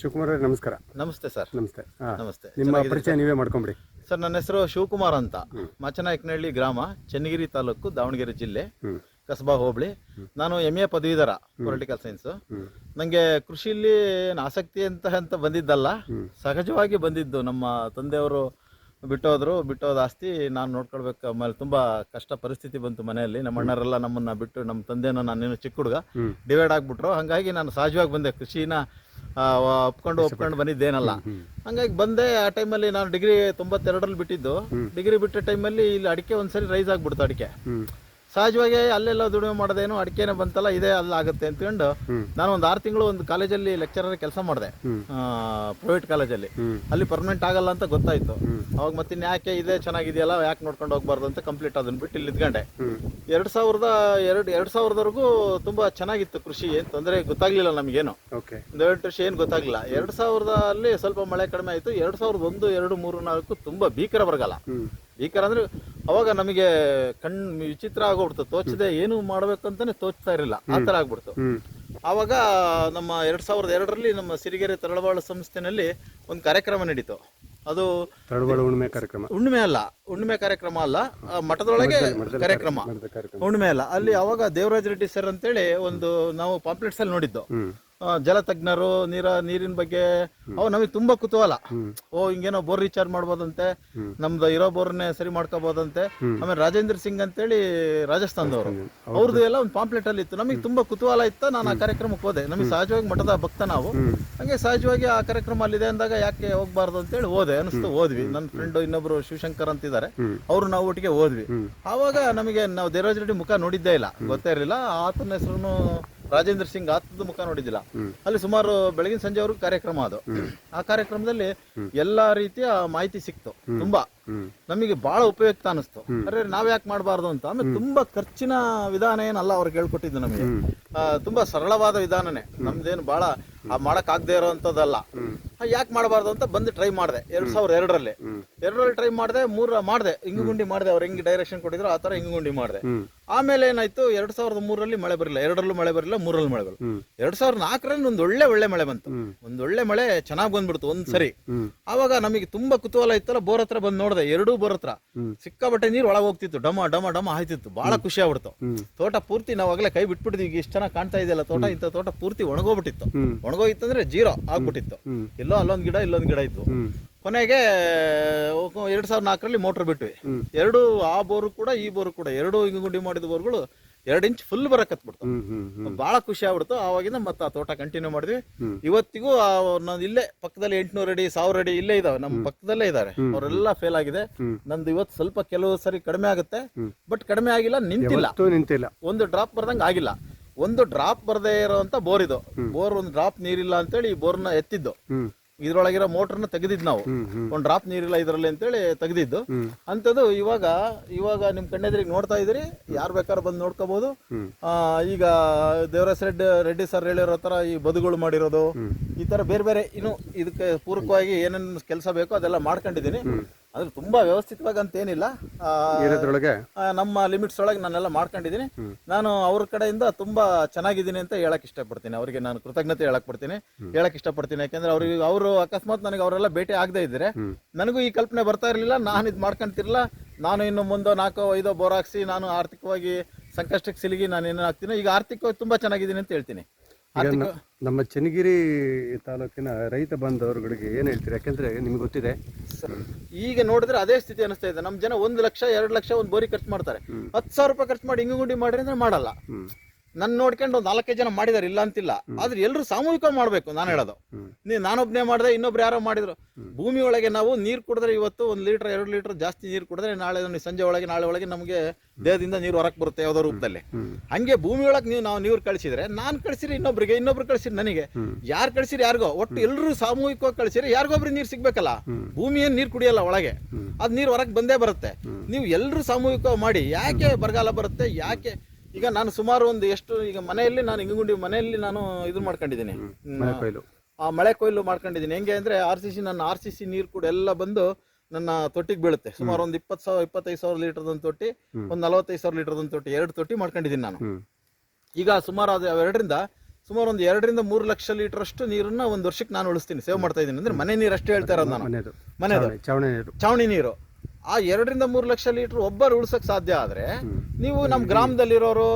ಶಿವಕುಮಾರ್ ಅವರೇ ನಮಸ್ಕಾರ. ನಮಸ್ತೆ ಸರ್. ನಮಸ್ತೆ. ಹಾಂ ನಮಸ್ತೆ. ನಿಮ್ಮ ಪರಿಚಯ ನೀವೇ ಮಾಡ್ಕೊಂಬಿಡಿ. ಸರ್ ನನ್ನ ಹೆಸರು ಶಿವಕುಮಾರ್ ಅಂತ. ಮಚನಾಯಕನಹಳ್ಳಿ ಗ್ರಾಮ ಚನ್ನಗಿರಿ ತಾಲೂಕು ದಾವಣಗೆರೆ ಜಿಲ್ಲೆ ಕಸಬಾ ಹೋಬಳಿ. ನಾನು ಎಂ ಎ ಪದವೀಧರ ಪೊಲಿಟಿಕಲ್ ಸೈನ್ಸ್. ನಂಗೆ ನನಗೆ ಕೃಷಿಯಲ್ಲಿ ಏನ್ ಆಸಕ್ತಿ ಅಂತ ಅಂತ ಬಂದಿದ್ದಲ್ಲ. ಸಹಜವಾಗಿ ಬಂದಿದ್ದು. ನಮ್ಮ ತಂದೆಯವರು ಬಿಟ್ಟೋದ್ರು. ಬಿಟ್ಟೋದ ಆಸ್ತಿ ನಾನು ನೋಡ್ಕೊಳ್ಬೇಕು. ಆಮೇಲೆ ತುಂಬಾ ಕಷ್ಟ ಪರಿಸ್ಥಿತಿ ಬಂತು ಮನೆಯಲ್ಲಿ. ನಮ್ಮ ಅಣ್ಣರೆಲ್ಲ ನಮ್ಮನ್ನ ಬಿಟ್ಟು ನಮ್ಮ ತಂದೆನ ನಾನೇನು ಚಿಕ್ಕ ಹುಡುಗ ಹ್ಮ್. ಡಿವೈಡ್ ಆಗ್ಬಿಟ್ರು. ಹಂಗಾಗಿ ನಾನು ಸಹಜವಾಗಿ ಬಂದೆ. ಕೃಷಿನ ಒಪ್ಕೊಂಡು ಒಪ್ಕೊಂಡು ಬಂದಿದ್ದೇನಲ್ಲ. ಹಂಗಾಗಿ ಬಂದೆ ಆ ಟೈಮಲ್ಲಿ ನಾನು ಡಿಗ್ರಿ ತೊಂಬತ್ತೆರಡರಲ್ಲಿ ಬಿಟ್ಟಿದ್ದು. ಡಿಗ್ರಿ ಬಿಟ್ಟ ಟೈಮಲ್ಲಿ ಇಲ್ಲಿ ಅಡಿಕೆ ಒಂದ್ಸರಿ ರೈಸ್ ಆಗ್ಬಿಡ್ತು ಅಡಿಕೆ. ಸಹಜವಾಗಿ ಅಲ್ಲೆಲ್ಲ ದುಡಿಮೆ ಮಾಡೋದೇನು ಅಡಿಕೆನೆ ಬಂತಲ್ಲ ಇದೇ ಅಲ್ಲ ಆಗುತ್ತೆ ಅಂತಕೊಂಡು ನಾನು ಒಂದು ಆರು ತಿಂಗಳು ಒಂದು ಕಾಲೇಜಲ್ಲಿ ಲೆಕ್ಚರರ್ ಕೆಲಸ ಮಾಡಿದೆ. ಪ್ರೈವೇಟ್ ಕಾಲೇಜಲ್ಲಿ. ಅಲ್ಲಿ ಪರ್ಮನೆಂಟ್ ಆಗಲ್ಲ ಅಂತ ಗೊತ್ತಾಯ್ತು. ಅವಾಗ ಮತ್ತೆ ಯಾಕೆ ಇದೆ ಚೆನ್ನಾಗಿದೆಯಲ್ಲ ಯಾಕೆ ನೋಡ್ಕೊಂಡು ಹೋಗ್ಬಾರ್ದು ಅಂತ ಕಂಪ್ಲೀಟ್ ಅದನ್ನ ಬಿಟ್ಟು ಇಲ್ಲಿ ಇದ್ಕೊಂಡೆ. ಎರಡ್ ಸಾವಿರದ ಎರಡು ಎರಡ್ ಸಾವಿರದವರೆಗೂ ತುಂಬಾ ಚೆನ್ನಾಗಿತ್ತು ಕೃಷಿ ಏನ್ ತೊಂದರೆ ಗೊತ್ತಾಗ್ಲಿಲ್ಲ ನಮಗೇನು. ಒಂದು ಎರಡು ವರ್ಷ ಏನು ಗೊತ್ತಾಗ್ಲಿಲ್ಲ. ಎರಡ್ ಸಾವಿರದಲ್ಲಿ ಸ್ವಲ್ಪ ಮಳೆ ಕಡಿಮೆ ಆಯ್ತು ಎರಡ್ ಸಾವಿರದ ಒಂದು ಎರಡು ಮೂರು ನಾಲ್ಕು ತುಂಬಾ ಭೀಕರ ಬರಗಾಲ. ಭೀಕರ ಅಂದ್ರೆ ಅವಾಗ ನಮಗೆ ಕಣ್ ವಿಚಿತ್ರ ಆಗೋಗ್ಬಿಡ್ತು ತೋಚದೆ ಏನು ಮಾಡ್ಬೇಕಂತಾನೆ ತೋಚ್ತಾ ಇರಲಿಲ್ಲ. ಆ ತರ ಆಗ್ಬಿಡ್ತು. ಆವಾಗ ನಮ್ಮ ಎರಡ್ ಸಾವಿರದ ಎರಡರಲ್ಲಿ ನಮ್ಮ ಸಿರಿಗೆರೆ ತರಳಬಾಳು ಸಂಸ್ಥೆನಲ್ಲಿ ಒಂದು ಕಾರ್ಯಕ್ರಮ ನಡೀತು. ಅದು ಹುಣ್ಮೆ ಉಣ್ಮೆ ಕಾರ್ಯಕ್ರಮ. ಹುಣ್ಣಿಮೆ ಅಲ್ಲ ಹುಣ್ಣಿಮೆ ಕಾರ್ಯಕ್ರಮ ಅಲ್ಲ ಮಠದೊಳಗೆ ಕಾರ್ಯಕ್ರಮ ಹುಣ್ಮೆ ಹುಣ್ಣಿಮೆ ಅಲ್ಲ. ಅಲ್ಲಿ ಅವಾಗ ದೇವರಾಜ್ ರೆಡ್ಡಿ ಸರ್ ಅಂತೇಳಿ ಒಂದು ನಾವು ಪಾಂಪ್ಲೆಟ್ಸ್ ಅಲ್ಲಿ ನೋಡಿದ್ದು. ಜಲತಜ್ಞರು ನೀರ ನೀರಿನ ಬಗ್ಗೆ ಅವು ನಮಗೆ ತುಂಬಾ ಕುತೂಹಲ. ಓ ಹಿಂಗೇನೋ ಬೋರ್ ರೀಚಾರ್ಜ್ ಮಾಡ್ಬೋದಂತೆ ನಮ್ದು ಇರೋ ಬೋರ್ನೇ ಸರಿ ಮಾಡ್ಕೋಬಹುದಂತೆ ಆಮೇಲೆ ರಾಜೇಂದ್ರ ಸಿಂಗ್ ಅಂತೇಳಿ ರಾಜಸ್ಥಾನದವರು. ಅವ್ರದ್ದು ಎಲ್ಲ ಒಂದು ಪಾಂಪ್ಲೆಟ್ ಅಲ್ಲಿ ಇತ್ತು ನಮಗೆ ತುಂಬಾ ಕುತೂಹಲ ಇತ್ತು. ನಾನು ಆ ಕಾರ್ಯಕ್ರಮಕ್ಕೆ ಹೋದೆ. ನಮಗೆ ಸಹಜವಾಗಿ ಮಠದ ಭಕ್ತ ನಾವು. ಹಂಗೆ ಸಹಜವಾಗಿ ಆ ಕಾರ್ಯಕ್ರಮ ಅಲ್ಲಿದೆ ಅಂದಾಗ ಯಾಕೆ ಹೋಗ್ಬಾರ್ದು ಅಂತೇಳಿ ಹೋದೆ. ಅನಿಸ್ತು ಹೋದ್ವಿ. ನನ್ನ ಫ್ರೆಂಡ್ ಇನ್ನೊಬ್ರು ಶಿವಶಂಕರ್ ಅಂತಿದ್ದಾರೆ. ಅವರು ನಾವು ಒಟ್ಟಿಗೆ ಹೋದ್ವಿ. ಆವಾಗ ನಮಗೆ ನಾವು ದೇವರಾಜ್ ರೆಡ್ಡಿ ಮುಖ ನೋಡಿದ್ದೇ ಇಲ್ಲ. ಗೊತ್ತೇ ಇರಲಿಲ್ಲ. ಆತನ ಹೆಸರು ರಾಜೇಂದ್ರ ಸಿಂಗ್ ಆತದ ಮುಖ ನೋಡಿದ್ದಿಲ್ಲ. ಅಲ್ಲಿ ಸುಮಾರು ಬೆಳಗಿನ ಸಂಜೆವರೆಗೂ ಕಾರ್ಯಕ್ರಮ ಅದು. ಆ ಕಾರ್ಯಕ್ರಮದಲ್ಲಿ ಎಲ್ಲಾ ರೀತಿಯ ಮಾಹಿತಿ ಸಿಕ್ತು. ತುಂಬಾ. ನಮಗೆ ಬಹಳ ಉಪಯುಕ್ತ ಅನಿಸ್ತು ಅರೆ ನಾವ್ ಯಾಕೆ ಮಾಡಬಾರ್ದು ಅಂತ. ಆಮೇಲೆ ತುಂಬಾ ಖರ್ಚಿನ ವಿಧಾನ ಏನಲ್ಲ ಅವ್ರಿಗೆ ಹೇಳ್ಕೊಟ್ಟಿದ್ದು ನಮಗೆ. ಆ, ತುಂಬಾ ಸರಳವಾದ ವಿಧಾನನೇ. ನಮ್ದೇನು ಬಹಳ ಆ ಮಾಡಕ್ ಆಗದೆ ಇರೋಂಥದ್ದಲ್ಲ. ಯಾಕೆ ಮಾಡಬಾರ್ದು ಅಂತ ಬಂದು ಟ್ರೈ ಮಾಡಿದೆ. ಎರಡ್ ಸಾವಿರದ ಎರಡರಲ್ಲಿ. ಎರಡರಲ್ಲಿ ಟ್ರೈ ಮಾಡಿದೆ ಮೂರ ಮಾಡಿದೆ. ಹಿಂಗು ಗುಂಡಿ ಮಾಡಿದೆ ಅವ್ರು ಹೆಂಗೆ ಡೈರೆಕ್ಷನ್ ಕೊಟ್ಟಿದ್ರು ಆ ತರ ಹಿಂಗು ಗುಂಡಿ ಮಾಡಿದೆ ಆಮೇಲೆ ಏನಾಯ್ತು ಎರಡ್ ಸಾವಿರದ ಮೂರರಲ್ಲಿ ಮಳೆ ಬರಲಿಲ್ಲ. ಎರಡರಲ್ಲೂ ಮಳೆ ಬರಲಿಲ್ಲ ಮೂರರಲ್ಲಿ ಮಳೆ ಬರಲಿಲ್ಲ. ಎರಡ್ ಸಾವಿರದ ನಾಲ್ಕರಲ್ಲಿ ಒಂದು ಒಳ್ಳೆ ಒಳ್ಳೆ ಮಳೆ ಬಂತು. ಒಂದ್ ಒಳ್ಳೆ ಮಳೆ ಚೆನ್ನಾಗ್ ಬಂದ್ಬಿಡ್ತು ಒಂದ್ ಸರಿ. ಆವಾಗ ನಮಗೆ ತುಂಬಾ ಕುತೂಹಲ ಇತ್ತಲ್ಲ ಬೋರ್ ಹತ್ರ ಬಂದ್ ನೋಡಿದೆ ಎರಡೂ ಬೋರ್ ಹತ್ರ. ಸಿಕ್ಕಾಬಟ್ಟೆ ನೀರು ಒಳಗೆ ಹೋಗ್ತಿತ್ತು ಡಮ ಡಮ ಡಮ ಆಯ್ತಿತ್ತು ಬಹಳ ಖುಷಿ ಆಗ್ಬಿಡ್ತು. ತೋಟ ಪೂರ್ತಿ ನಾವಾಗಲೇ ಕೈ ಬಿಟ್ಬಿಟ್ಟಿದ್ವಿ ಈಗ ಇಷ್ಟ ಚೆನ್ನಾಗಿ ಕಾಣ್ತಾ ಇದೆಯಲ್ಲ ತೋಟ ಇಂಥ ತೋಟ ಪೂರ್ತಿ ಒಣಗೋಗ್ಬಿಟ್ಟಿತ್ತು. ಒಣಗೋಗಿತ್ತು ಅಂದ್ರೆ ಜೀರೋ ಆಗ್ಬಿಟ್ಟಿತ್ತು. ಎಲ್ಲೋ ಅಲ್ಲೊಂದ್ ಗಿಡ ಇಲ್ಲೊಂದ್ ಗಿಡ ಇತ್ತು. ಕೊನೆಗೆ ಎರಡು ಸಾವಿರದ ನಾಲ್ಕರಲ್ಲಿ ಮೋಟರ್ ಬಿಟ್ವಿ. ಎರಡು ಆ ಬೋರು ಕೂಡ ಈ ಬೋರು ಕೂಡ ಎರಡು ಹಿಂಗ ಗುಂಡಿ ಮಾಡಿದ ಬೋರ್ಗಳು ಎರಡು ಇಂಚ್ ಫುಲ್ ಹ್ಞೂ ಹ್ಞೂ ಬಹಳ ಖುಷಿ ಆಗ್ಬಿಡ್ತು. ಆವಾಗಿಂದ ಮತ್ತೆ ಆ ತೋಟ ಕಂಟಿನ್ಯೂ ಮಾಡಿದ್ವಿ. ಇವತ್ತಿಗೂ ಆ ನಾನು ಇಲ್ಲೇ ಪಕ್ಕದಲ್ಲಿ ಎಂಟ್ನೂರು ಅಡಿ ಸಾವಿರ ಅಡಿ ಇಲ್ಲೇ ಇದಾವೆ. ನಮ್ಮ ಪಕ್ಕದಲ್ಲೇ ಇದಾರೆ. ಅವರೆಲ್ಲ ಫೇಲ್ ಆಗಿದೆ. ನಂದು ಇವತ್ತು ಸ್ವಲ್ಪ ಕೆಲವು ಸರಿ ಕಡಿಮೆ ಆಗುತ್ತೆ. ಬಟ್ ಕಡಿಮೆ ಆಗಿಲ್ಲ ನಿಂತಿಲ್ಲ. ನಿಂತಿಲ್ಲ. ಒಂದು ಡ್ರಾಪ್ ಬರ್ದಂಗ ಆಗಿಲ್ಲ. ಒಂದು ಡ್ರಾಪ್ ಬರದೇ ಇರುವಂತ ಬೋರ್ ಇದು ಬೋರ್ ಒಂದು ಡ್ರಾಪ್ ನೀರಿಲ್ಲ ಅಂತೇಳಿ ಈ ಬೋರ್ನ ಎತ್ತಿದ್ದು. ಇದ್ರೊಳಗಿರೋ ಮೋಟರ್ನ ತೆಗೆದಿದ್ ನಾವು. ಒಂದ್ ಡ್ರಾಪ್ ನೀರಿಲ್ಲ ಇದರಲ್ಲಿ ಅಂತೇಳಿ ತೆಗೆದಿದ್ದು. ಅಂತದ್ದು ಇವಾಗ ಇವಾಗ ನಿಮ್ ಕಣ್ಣೆದ್ರಿಗೆ ನೋಡ್ತಾ ಇದ್ರಿ ಯಾರು ಬೇಕಾದ್ರೂ ಬಂದು ನೋಡ್ಕೋಬಹುದು ಆ, ಈಗ ದೇವರಾಜ್ ರೆಡ್ಡಿ ರೆಡ್ಡಿ ಸರ್ ಹೇಳಿರೋ ತರ ಈ ಬದುಗಳು ಮಾಡಿರೋದು ಈ ತರ ಬೇರೆ ಬೇರೆ ಇನ್ನು ಇದಕ್ಕೆ ಪೂರಕವಾಗಿ ಏನೇನು ಕೆಲಸ ಬೇಕೋ ಅದೆಲ್ಲ ಮಾಡ್ಕೊಂಡಿದ್ದೀನಿ. ಅದ್ರ ತುಂಬಾ ವ್ಯವಸ್ಥಿತವಾಗಿ ಅಂತ ಏನಿಲ್ಲ ಆ, ಇರೋದ್ರೊಳಗೆ ನಮ್ಮ ಲಿಮಿಟ್ಸ್ ಒಳಗೆ ನಾನೆಲ್ಲ ಮಾಡ್ಕೊಂಡಿದ್ದೀನಿ. ನಾನು ಅವ್ರ ಕಡೆಯಿಂದ ತುಂಬಾ ಚೆನ್ನಾಗಿದ್ದೀನಿ ಅಂತ ಹೇಳಕ್ ಇಷ್ಟಪಡ್ತೀನಿ. ಅವರಿಗೆ ನಾನು ಕೃತಜ್ಞತೆ ಹೇಳಕ್ ಪಡ್ತೀನಿ ಹೇಳಕ್ ಇಷ್ಟಪಡ್ತೀನಿ. ಯಾಕಂದ್ರೆ ಅವ್ರಿಗೆ ಅವರು ಅಕಸ್ಮಾತ್ ನನಗೆ ಅವರೆಲ್ಲ ಭೇಟಿ ಆಗದೆ ಇದ್ರೆ ನನಗೂ ಈ ಕಲ್ಪನೆ ಬರ್ತಾ ಇರಲಿಲ್ಲ. ನಾನು ಇದು ಮಾಡ್ಕೊಂತಿರ್ಲಿಲ್ಲ. ನಾನು ಇನ್ನು ಮುಂದೆ ನಾಲ್ಕೋ ಐದೋ ಬೋರ್ ಹಾಕ್ಸಿ ನಾನು ಆರ್ಥಿಕವಾಗಿ ಸಂಕಷ್ಟಕ್ಕೆ ಸಿಲುಗಿ ನಾನು ಏನೇನು ಆಗ್ತೀನಿ ಈಗ ಆರ್ಥಿಕವಾಗಿ ತುಂಬಾ ಚೆನ್ನಾಗಿದ್ದೀನಿ ಅಂತ ಹೇಳ್ತೀನಿ. ನಮ್ಮ ಚನ್ನಗಿರಿ ತಾಲೂಕಿನ ರೈತ ಬಾಂಧವರುಗಳಿಗೆ ಏನು ಹೇಳ್ತೀರಿ? ಯಾಕೆಂದ್ರೆ ನಿಮ್ಗೆ ಗೊತ್ತಿದೆ. ಈಗ ನೋಡಿದ್ರೆ ಅದೇ ಸ್ಥಿತಿ ಅನಿಸ್ತಾ ಇದೆ. ನಮ್ಮ ಜನ ಒಂದು ಲಕ್ಷ ಎರಡು ಲಕ್ಷ ಒಂದು ಬೋರಿ ಖರ್ಚು ಮಾಡ್ತಾರೆ. ಹತ್ತು ಸಾವಿರ ರೂಪಾಯಿ ಖರ್ಚು ಮಾಡಿ ಹಿಂಗು ಗುಂಡಿ ಮಾಡ್ರಿ ಅಂದ್ರೆ ಮಾಡಲ್ಲ ನನ್ನ ನೋಡ್ಕೊಂಡು ಒಂದು ನಾಲ್ಕೈದು ಜನ ಮಾಡಿದಾರೆ ಇಲ್ಲ ಅಂತಿಲ್ಲ. ಆದ್ರೆ ಎಲ್ಲರೂ ಸಾಮೂಹಿಕ ಮಾಡ್ಬೇಕು ನಾನು ಹೇಳೋದು. ನೀ ನಾನೊಬ್ನೇ ಮಾಡಿದೆ ಇನ್ನೊಬ್ರು ಯಾರೋ ಮಾಡಿದ್ರು. ಭೂಮಿ ಒಳಗೆ ನಾವು ನೀರು ಕುಡಿದ್ರೆ ಇವತ್ತು ಒಂದು ಲೀಟರ್ ಎರಡು ಲೀಟರ್ ಜಾಸ್ತಿ ನೀರು ಕುಡಿದ್ರೆ ನಾಳೆ ಸಂಜೆ ಒಳಗೆ ನಾಳೆ ಒಳಗೆ ನಮಗೆ ದೇಹದಿಂದ ನೀರು ಹೊರಕ್ಕೆ ಬರುತ್ತೆ ಯಾವುದೋ ರೂಪದಲ್ಲಿ. ಹಂಗೆ ಭೂಮಿ ಒಳಗೆ ನೀವು ನಾವು ನೀರು ಕಳಿಸಿದ್ರೆ ನಾನು ಕಳಿಸಿರಿ ಇನ್ನೊಬ್ರಿಗೆ ಇನ್ನೊಬ್ರು ಕಳಿಸಿರಿ ನನಗೆ. ಯಾರು ಕಳಿಸಿರಿ ಯಾರಿಗೋ ಒಟ್ಟು ಎಲ್ಲರೂ ಸಾಮೂಹಿಕವಾಗಿ ಕಳಿಸಿರಿ ಯಾರಿಗೊಬ್ರು ನೀರು ಸಿಗ್ಬೇಕಲ್ಲ? ಭೂಮಿ ಏನು ನೀರು ಕುಡಿಯಲ್ಲ ಒಳಗೆ? ಅದು ನೀರು ಹೊರಗೆ ಬಂದೇ ಬರುತ್ತೆ. ನೀವು ಎಲ್ಲರೂ ಸಾಮೂಹಿಕವಾಗಿ ಮಾಡಿ ಯಾಕೆ ಬರಗಾಲ ಬರುತ್ತೆ ಯಾಕೆ ಈಗ ನಾನು ಸುಮಾರು ಒಂದು ಎಷ್ಟು ಈಗ ಮನೆಯಲ್ಲಿ ನಾನು ಇಂಗುಂಡಿ ಮನೆಯಲ್ಲಿ ನಾನು ಇದು ಮಾಡ್ಕೊಂಡಿದ್ದೀನಿ. ಮಳೆ ಕೊಯ್ಲು. ಆ ಮಳೆ ಕೊಯ್ಲು ಮಾಡ್ಕೊಂಡಿದ್ದೀನಿ. ಹೆಂಗೆ ಅಂದ್ರೆ ಆರ್ ಸಿ ಸಿ ನನ್ನ ಆರ್ ಸಿ ಸಿ ನೀರು ಕೂಡ ಎಲ್ಲ ಬಂದು ನನ್ನ ತೊಟ್ಟಿಗೆ ಬೀಳುತ್ತೆ. ಸುಮಾರು ಒಂದು ಇಪ್ಪತ್ತು ಸಾವಿರ ಇಪ್ಪತ್ತೈದು ಸಾವಿರ ಲೀಟರ್ದೊಂದು ತೊಟ್ಟಿ ಒಂದು ನಲವತ್ತೈದು ಸಾವಿರ ಲೀಟರ್ದೊಂದು ತೊಟ್ಟಿ ಎರಡು ತೊಟ್ಟಿ ಮಾಡ್ಕೊಂಡಿದ್ದೀನಿ ನಾನು. ಈಗ ಸುಮಾರು ಅದು ಎರಡರಿಂದ ಸುಮಾರು ಒಂದು ಎರಡರಿಂದ ಮೂರು ಲಕ್ಷ ಲೀಟರ್ ಅಷ್ಟು ನೀರನ್ನ ಒಂದು ವರ್ಷಕ್ಕೆ ನಾನು ಉಳಿಸ್ತೀನಿ ಸೇವ್ ಮಾಡ್ತಾ ಇದ್ದೀನಿ. ಅಂದ್ರೆ ಮನೆ ನೀರು ಅಷ್ಟೇ ಹೇಳ್ತಾ ಇರೋದು ನಾನು. ಮನೆದು. ಚಾವಣಿ ನೀರು. ಚಾವಣಿ ನೀರು. ಆ ಎರಡರಿಂದ ಮೂರು ಲಕ್ಷ ಲೀಟರ್ ಒಬ್ಬರು ಉಳ್ಸಕ್ ಸಾಧ್ಯ ಆದ್ರೆ ನೀವು ನಮ್ಮ ಗ್ರಾಮದಲ್ಲಿರೋರು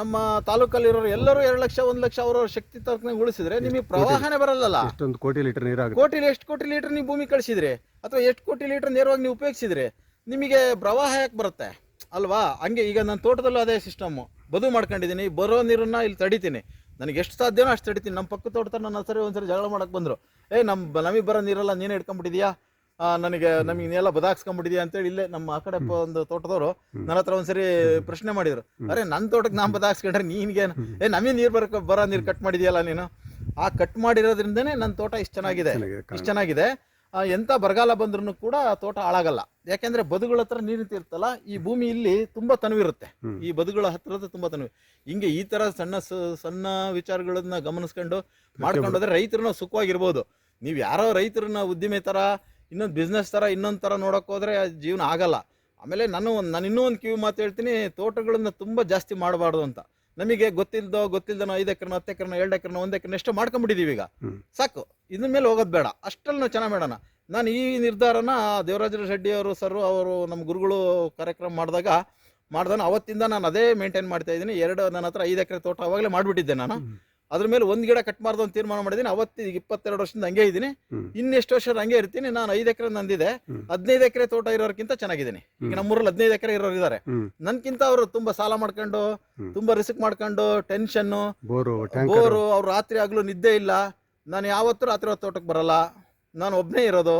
ನಮ್ಮ ತಾಲೂಕಲ್ಲಿರೋರು ಎಲ್ಲರೂ ಎರಡು ಲಕ್ಷ ಒಂದು ಲಕ್ಷ ಅವರ ಶಕ್ತಿ ತಕ್ಕಂಗೆ ಉಳಿಸಿದ್ರೆ ನಿಮಗೆ ಪ್ರವಾಹನೇ ಬರಲ್ಲ ಎಷ್ಟೊಂದು ಕೋಟಿ ಲೀಟರ್ ನೀರು ಕೋಟಿ ಎಷ್ಟು ಕೋಟಿ ಲೀಟರ್ ನೀವು ಭೂಮಿ ಕಳಿಸಿದ್ರಿ? ಅಥವಾ ಎಷ್ಟು ಕೋಟಿ ಲೀಟರ್ ನೇರವಾಗಿ ನೀವು ಉಪಯೋಗಿಸಿದ್ರೆ? ನಿಮಗೆ ಪ್ರವಾಹ ಯಾಕೆ ಬರುತ್ತೆ? ಅಲ್ವಾ? ಹಂಗೆ ಈಗ ನನ್ನ ತೋಟದಲ್ಲೂ ಅದೇ ಸಿಸ್ಟಮ್ಮು ಬದು ಮಾಡ್ಕೊಂಡಿದ್ದೀನಿ ಬರೋ ನೀರನ್ನ ಇಲ್ಲಿ ತಡಿತೀನಿ. ನನಗೆ ಎಷ್ಟು ಸಾಧ್ಯನೋ ಅಷ್ಟು ತಡಿತೀನಿ. ನಮ್ಮ ಪಕ್ಕ ತೋಟದ ನನ್ನ ಸರಿ ಒಂದ್ಸರಿ ಜಗಳ ಮಾಡಕ್ಕೆ ಬಂದರು. ಏ ನಮ್ಮ ನಮಗೆ ಬರೋ ನೀರೆಲ್ಲ ನೀನು ಹಿಡ್ಕೊಂಡ್ಬಿಟ್ಟಿದ್ಯಾ? ನನಗೆ ನಮಗೆ ಇನ್ನೆಲ್ಲ ಬದಾಕ್ಸ್ಕೊಂಡ್ಬಿಟ್ಟಿದ್ಯಾ ಅಂತೇಳಿ ಇಲ್ಲೇ ನಮ್ಮ ಆ ಕಡೆ ಒಂದು ತೋಟದವರು ನನ್ನ ಹತ್ರ ಒಂದ್ಸರಿ ಪ್ರಶ್ನೆ ಮಾಡಿದ್ರು. ಅರೆ ನನ್ನ ತೋಟಕ್ಕೆ ನಾನು ಬದಾಕ್ಸ್ಕೊಂಡ್ರೆ ನೀನ್ಗೆ ಏ ನಮಗೆ ನೀರು ಬರಕ ಬರೋ ನೀರು ಕಟ್ ಮಾಡಿದ್ಯಲ್ಲ ನೀನು? ಆ ಕಟ್ ಮಾಡಿರೋದ್ರಿಂದನೇ ನನ್ನ ತೋಟ ಇಷ್ಟು ಚೆನ್ನಾಗಿದೆ. ಇಷ್ಟ ಚೆನ್ನಾಗಿದೆ. ಎಂಥ ಎಂತ ಬರಗಾಲ ಬಂದ್ರೂ ಕೂಡ ತೋಟ ಹಾಳಾಗಲ್ಲ. ಯಾಕೆಂದ್ರೆ ಬದುಗಳ ಹತ್ರ ನೀರು ನಿಂತಿರುತ್ತಲ್ಲ ಈ ಭೂಮಿ ಇಲ್ಲಿ ತುಂಬಾ ತನುವಿರುತ್ತೆ. ಈ ಬದುಗಳ ಹತ್ರದ ತುಂಬಾ ತನವಿ. ಹಿಂಗೆ ಈ ತರ ಸಣ್ಣ ಸಣ್ಣ ವಿಚಾರಗಳನ್ನ ಗಮನಿಸ್ಕೊಂಡು ಮಾಡ್ಕೊಂಡ್ರೆ ಹೋದ್ರೆ ರೈತರನ್ನ ಸುಖವಾಗಿರ್ಬೋದು. ನೀವು ಯಾರೋ ರೈತರನ್ನ ಉದ್ದಿಮೆ ತರ ಇನ್ನೊಂದು ಬಿಸ್ನೆಸ್ ತರ ಇನ್ನೊಂದ್ ತರ ನೋಡಕ್ ಹೋದ್ರೆ ಜೀವನ ಆಗಲ್ಲ. ಆಮೇಲೆ ನಾನು ಒಂದು ನಾನು ಇನ್ನೂ ಒಂದು ಕಿವಿ ಮಾತು ಹೇಳ್ತೀನಿ ತೋಟಗಳನ್ನ ತುಂಬಾ ಜಾಸ್ತಿ ಮಾಡಬಾರ್ದು ಅಂತ. ನಮಗೆ ಗೊತ್ತಿಲ್ದೋ ಗೊತ್ತಿಲ್ದನೋ ಐದು ಎಕರೆನೋ ಹತ್ತು ಎಕರೆನೋ ಎರಡು ಎಕರೆನೋ ಒಂದು ಎಕರೆ ಎಷ್ಟು ಮಾಡ್ಕೊಂಡ್ಬಿಟ್ಟಿದೀವಿ ಈಗ. ಸಾಕು. ಇದ್ರ ಮೇಲೆ ಹೋಗೋದು ಬೇಡ. ಅಷ್ಟಲ್ಲಿ ನಾವು ಚೆನ್ನಾಗಿ ಮಾಡೋಣ. ನಾನು ಈ ನಿರ್ಧಾರನ ದೇವರಾಜ ರೆಡ್ಡಿ ಅವರು ಸರ್ ಅವರು ನಮ್ಮ ಗುರುಗಳು ಕಾರ್ಯಕ್ರಮ ಮಾಡಿದಾಗ ಮಾಡ್ದಾನ ಅವತ್ತಿಂದ ನಾನು ಅದೇ ಮೇಂಟೈನ್ ಮಾಡ್ತಾ ಇದ್ದೀನಿ. ಎರಡು ನನ್ನ ಹತ್ರ ಐದು ಎಕರೆ ತೋಟ ಅವಾಗಲೇ ಮಾಡಿಬಿಟ್ಟಿದ್ದೆ ನಾನು. ಅದ್ರ ಮೇಲೆ ಒಂದ್ ಗಿಡ ಕಟ್ ಮಾಡ್ದು ಅಂತ ತೀರ್ಮಾನ ಮಾಡಿದೀನಿ. ಅವತ್ತು ಈಗ ಇಪ್ಪತ್ತೆರಡು ವರ್ಷದಿಂದ ಹಂಗೆ ಇದ್ದೀನಿ. ಇನ್ನೆಷ್ಟು ವರ್ಷ ಹಂಗೆ ಇರ್ತೀನಿ. ನಾನು ಐದು ಎಕರೆ ನಂದಿದೆ. ಹದಿನೈದು ಎಕರೆ ತೋಟ ಇರೋರ್ಕಿಂತ ಚೆನ್ನಾಗಿದ್ದೀನಿ. ಈಗ ನಮ್ಮೂರಲ್ಲಿ ಹದಿನೈದು ಎಕರೆ ಇರೋರು ಇದ್ದಾರೆ ನನ್ಕಿಂತ ಅವರು ತುಂಬಾ ಸಾಲ ಮಾಡ್ಕೊಂಡು ತುಂಬಾ ರಿಸ್ಕ್ ಮಾಡ್ಕೊಂಡು ಟೆನ್ಷನ್ ಬೋರು ಅವ್ರು ರಾತ್ರಿ ಆಗ್ಲೂ ನಿದ್ದೆ ಇಲ್ಲ. ನಾನು ಯಾವತ್ತೂ ರಾತ್ರಿ ಹೊತ್ತು ತೋಟಕ್ಕೆ ಬರಲ್ಲ. ನಾನು ಒಬ್ಬನೇ ಇರೋದು.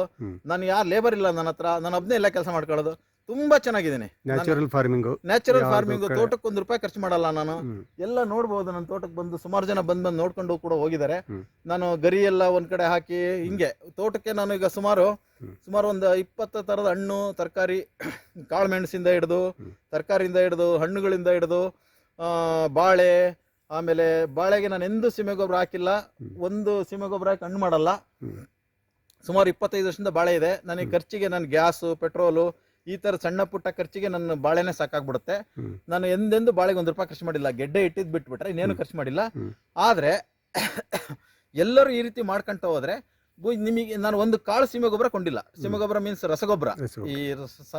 ನಾನು ಯಾರು ಲೇಬರ್ ಇಲ್ಲ ನನ್ನ ಹತ್ರ. ನಾನು ಒಬ್ಬನೇ ಇಲ್ಲ ಕೆಲಸ ಮಾಡ್ಕೊಳ್ಳೋದು. ತುಂಬಾ ಚೆನ್ನಾಗಿದ್ದೀನಿ. ನ್ಯಾಚುರಲ್ ಫಾರ್ಮಿಂಗ್ ನ್ಯಾಚುರಲ್ ಫಾರ್ಮಿಂಗ್ ತೋಟಕ್ಕೆ ಒಂದು ರೂಪಾಯಿ ಖರ್ಚು ಮಾಡಲ್ಲ ನಾನು. ಎಲ್ಲ ನೋಡ್ಬೋದು ನನ್ನ ತೋಟಕ್ಕೆ ಬಂದು ಸುಮಾರು ಜನ ಬಂದ್ ಬಂದು ನೋಡ್ಕೊಂಡು ಕೂಡ ಹೋಗಿದ್ದಾರೆ. ನಾನು ಗರಿ ಎಲ್ಲ ಒಂದ್ ಕಡೆ ಹಾಕಿ ಹಿಂಗೆ ತೋಟಕ್ಕೆ ನಾನು ಈಗ ಸುಮಾರು ಸುಮಾರು ಒಂದು ಇಪ್ಪತ್ತು ತರದ ಹಣ್ಣು ತರಕಾರಿ ಕಾಳು ಮೆಣಸಿಂದ ಹಿಡಿದು. ತರಕಾರಿಯಿಂದ ಹಿಡಿದು ಹಣ್ಣುಗಳಿಂದ ಹಿಡಿದು ಆ, ಬಾಳೆ ಆಮೇಲೆ ಬಾಳೆಗೆ ನಾನು ಎಂದೂ ಸೀಮೆ ಗೊಬ್ಬರ ಹಾಕಿಲ್ಲ. ಒಂದು ಸೀಮೆ ಗೊಬ್ಬರ ಹಾಕಿ ಹಣ್ಣು ಮಾಡಲ್ಲ. ಸುಮಾರು ಇಪ್ಪತ್ತೈದು ವರ್ಷದಿಂದ ಬಾಳೆ ಇದೆ. ನನಗೆ ಖರ್ಚಿಗೆ ನಾನು ಗ್ಯಾಸು ಪೆಟ್ರೋಲು ಈ ತರ ಸಣ್ಣ ಪುಟ್ಟ ಖರ್ಚಿಗೆ ನನ್ನ ಬಾಳೆನೆ ಸಾಕಾಗ್ಬಿಡುತ್ತೆ. ನಾನು ಎಂದೆಂದು ಬಾಳೆಗೆ ಒಂದು ರೂಪಾಯಿ ಖರ್ಚು ಮಾಡಿಲ್ಲ. ಗೆಡ್ಡೆ ಇಟ್ಟಿದ್ ಬಿಟ್ಬಿಟ್ರೆ ಇನ್ನೇನು ಖರ್ಚು ಮಾಡಿಲ್ಲ. ಆದ್ರೆ ಎಲ್ಲರೂ ಈ ರೀತಿ ಮಾಡ್ಕೊಂತ ಹೋದ್ರೆ ನಿಮಗೆ ನಾನು ಒಂದು ಕಾಳು ಸೀಮೆ ಗೊಬ್ಬರ ಕೊಂಡಿಲ್ಲ. ಸೀಮೆ ಗೊಬ್ಬರ ಮೀನ್ಸ್ ರಸಗೊಬ್ಬರ. ಈ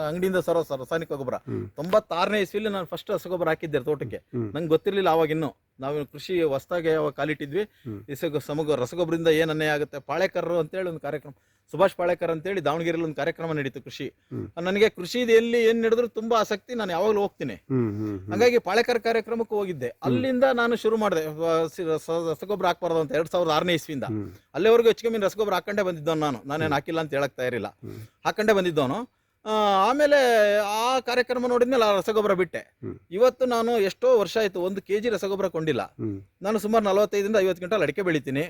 ಅಂಗಡಿಯಿಂದ ಸರೋ ರಾಸಾಯನಿಕ ಗೊಬ್ಬರ. ತೊಂಬತ್ತಾರನೇ ಇಸ್ವಿಲಿ ನಾನು ಫಸ್ಟ್ ರಸಗೊಬ್ಬರ ಹಾಕಿದ್ದೆ ತೋಟಕ್ಕೆ. ನಂಗೆ ಗೊತ್ತಿರ್ಲಿಲ್ಲ ಅವಾಗ ಇನ್ನು. ನಾವು ಕೃಷಿ ಹೊಸದಾಗಿ ಅವಾಗ ಕಾಲಿಟ್ಟಿದ್ವಿ. ಇಸಗ ಸಮಗ ರಸಗೊಬ್ಬರದಿಂದ ಏನ್ ಅನ್ಯಾಯ ಆಗುತ್ತೆ? ಪಾಳೆಕರರು ಅಂತೇಳಿ ಒಂದು ಕಾರ್ಯಕ್ರಮ. ಸುಭಾಷ್ ಪಾಳೆಕರ್ ಅಂತೇಳಿ ದಾವಣಗೆರೆಯಲ್ಲಿ ಒಂದು ಕಾರ್ಯಕ್ರಮ ನಡೀತು ಕೃಷಿ. ನನಗೆ ಕೃಷಿ ಎಲ್ಲಿ ಏನ್ ನಡೆದ್ರು ತುಂಬಾ ಆಸಕ್ತಿ ನಾನು ಯಾವಾಗಲೂ ಹೋಗ್ತೀನಿ. ಹಂಗಾಗಿ ಪಾಳೆಕರ್ ಕಾರ್ಯಕ್ರಮಕ್ಕೆ ಹೋಗಿದ್ದೆ. ಅಲ್ಲಿಂದ ನಾನು ಶುರು ಮಾಡಿದೆ. ರಸಗೊಬ್ಬರ ಹಾಕ್ಬಾರ್ದು ಅಂತ ಎರಡ್ ಸಾವಿರದ ಆರನೇ ಇಸ್ವಿಯಿಂದ. ಅಲ್ಲಿವರೆಗೂ ಹೆಚ್ಚು ಕಮ್ಮಿ ರಸಗೊಬ್ಬರ ಹಾಕೊಂಡೇ ಬಂದಿದ್ದವನು ನಾನು. ನಾನೇನು ಹಾಕಿಲ್ಲ ಅಂತ ಹೇಳಕ್ ತಯಾರಿಲ್ಲ. ಹಾಕೊಂಡೇ ಬಂದಿದ್ದವನು. ಆಮೇಲೆ ಆ ಕಾರ್ಯಕ್ರಮ ನೋಡಿದ್ಮೇಲೆ ಆ ರಸಗೊಬ್ಬರ ಬಿಟ್ಟೆ. ಇವತ್ತು ನಾನು ಎಷ್ಟೋ ವರ್ಷ ಆಯ್ತು ಒಂದು ಕೆಜಿ ರಸಗೊಬ್ಬರ ಕೊಂಡಿಲ್ಲ. ನಾನು ಸುಮಾರು ನಲವತ್ತೈದರಿಂದ ಐವತ್ತು ಗಂಟೆ ಅಡಿಕೆ ಬೆಳಿತೀನಿ.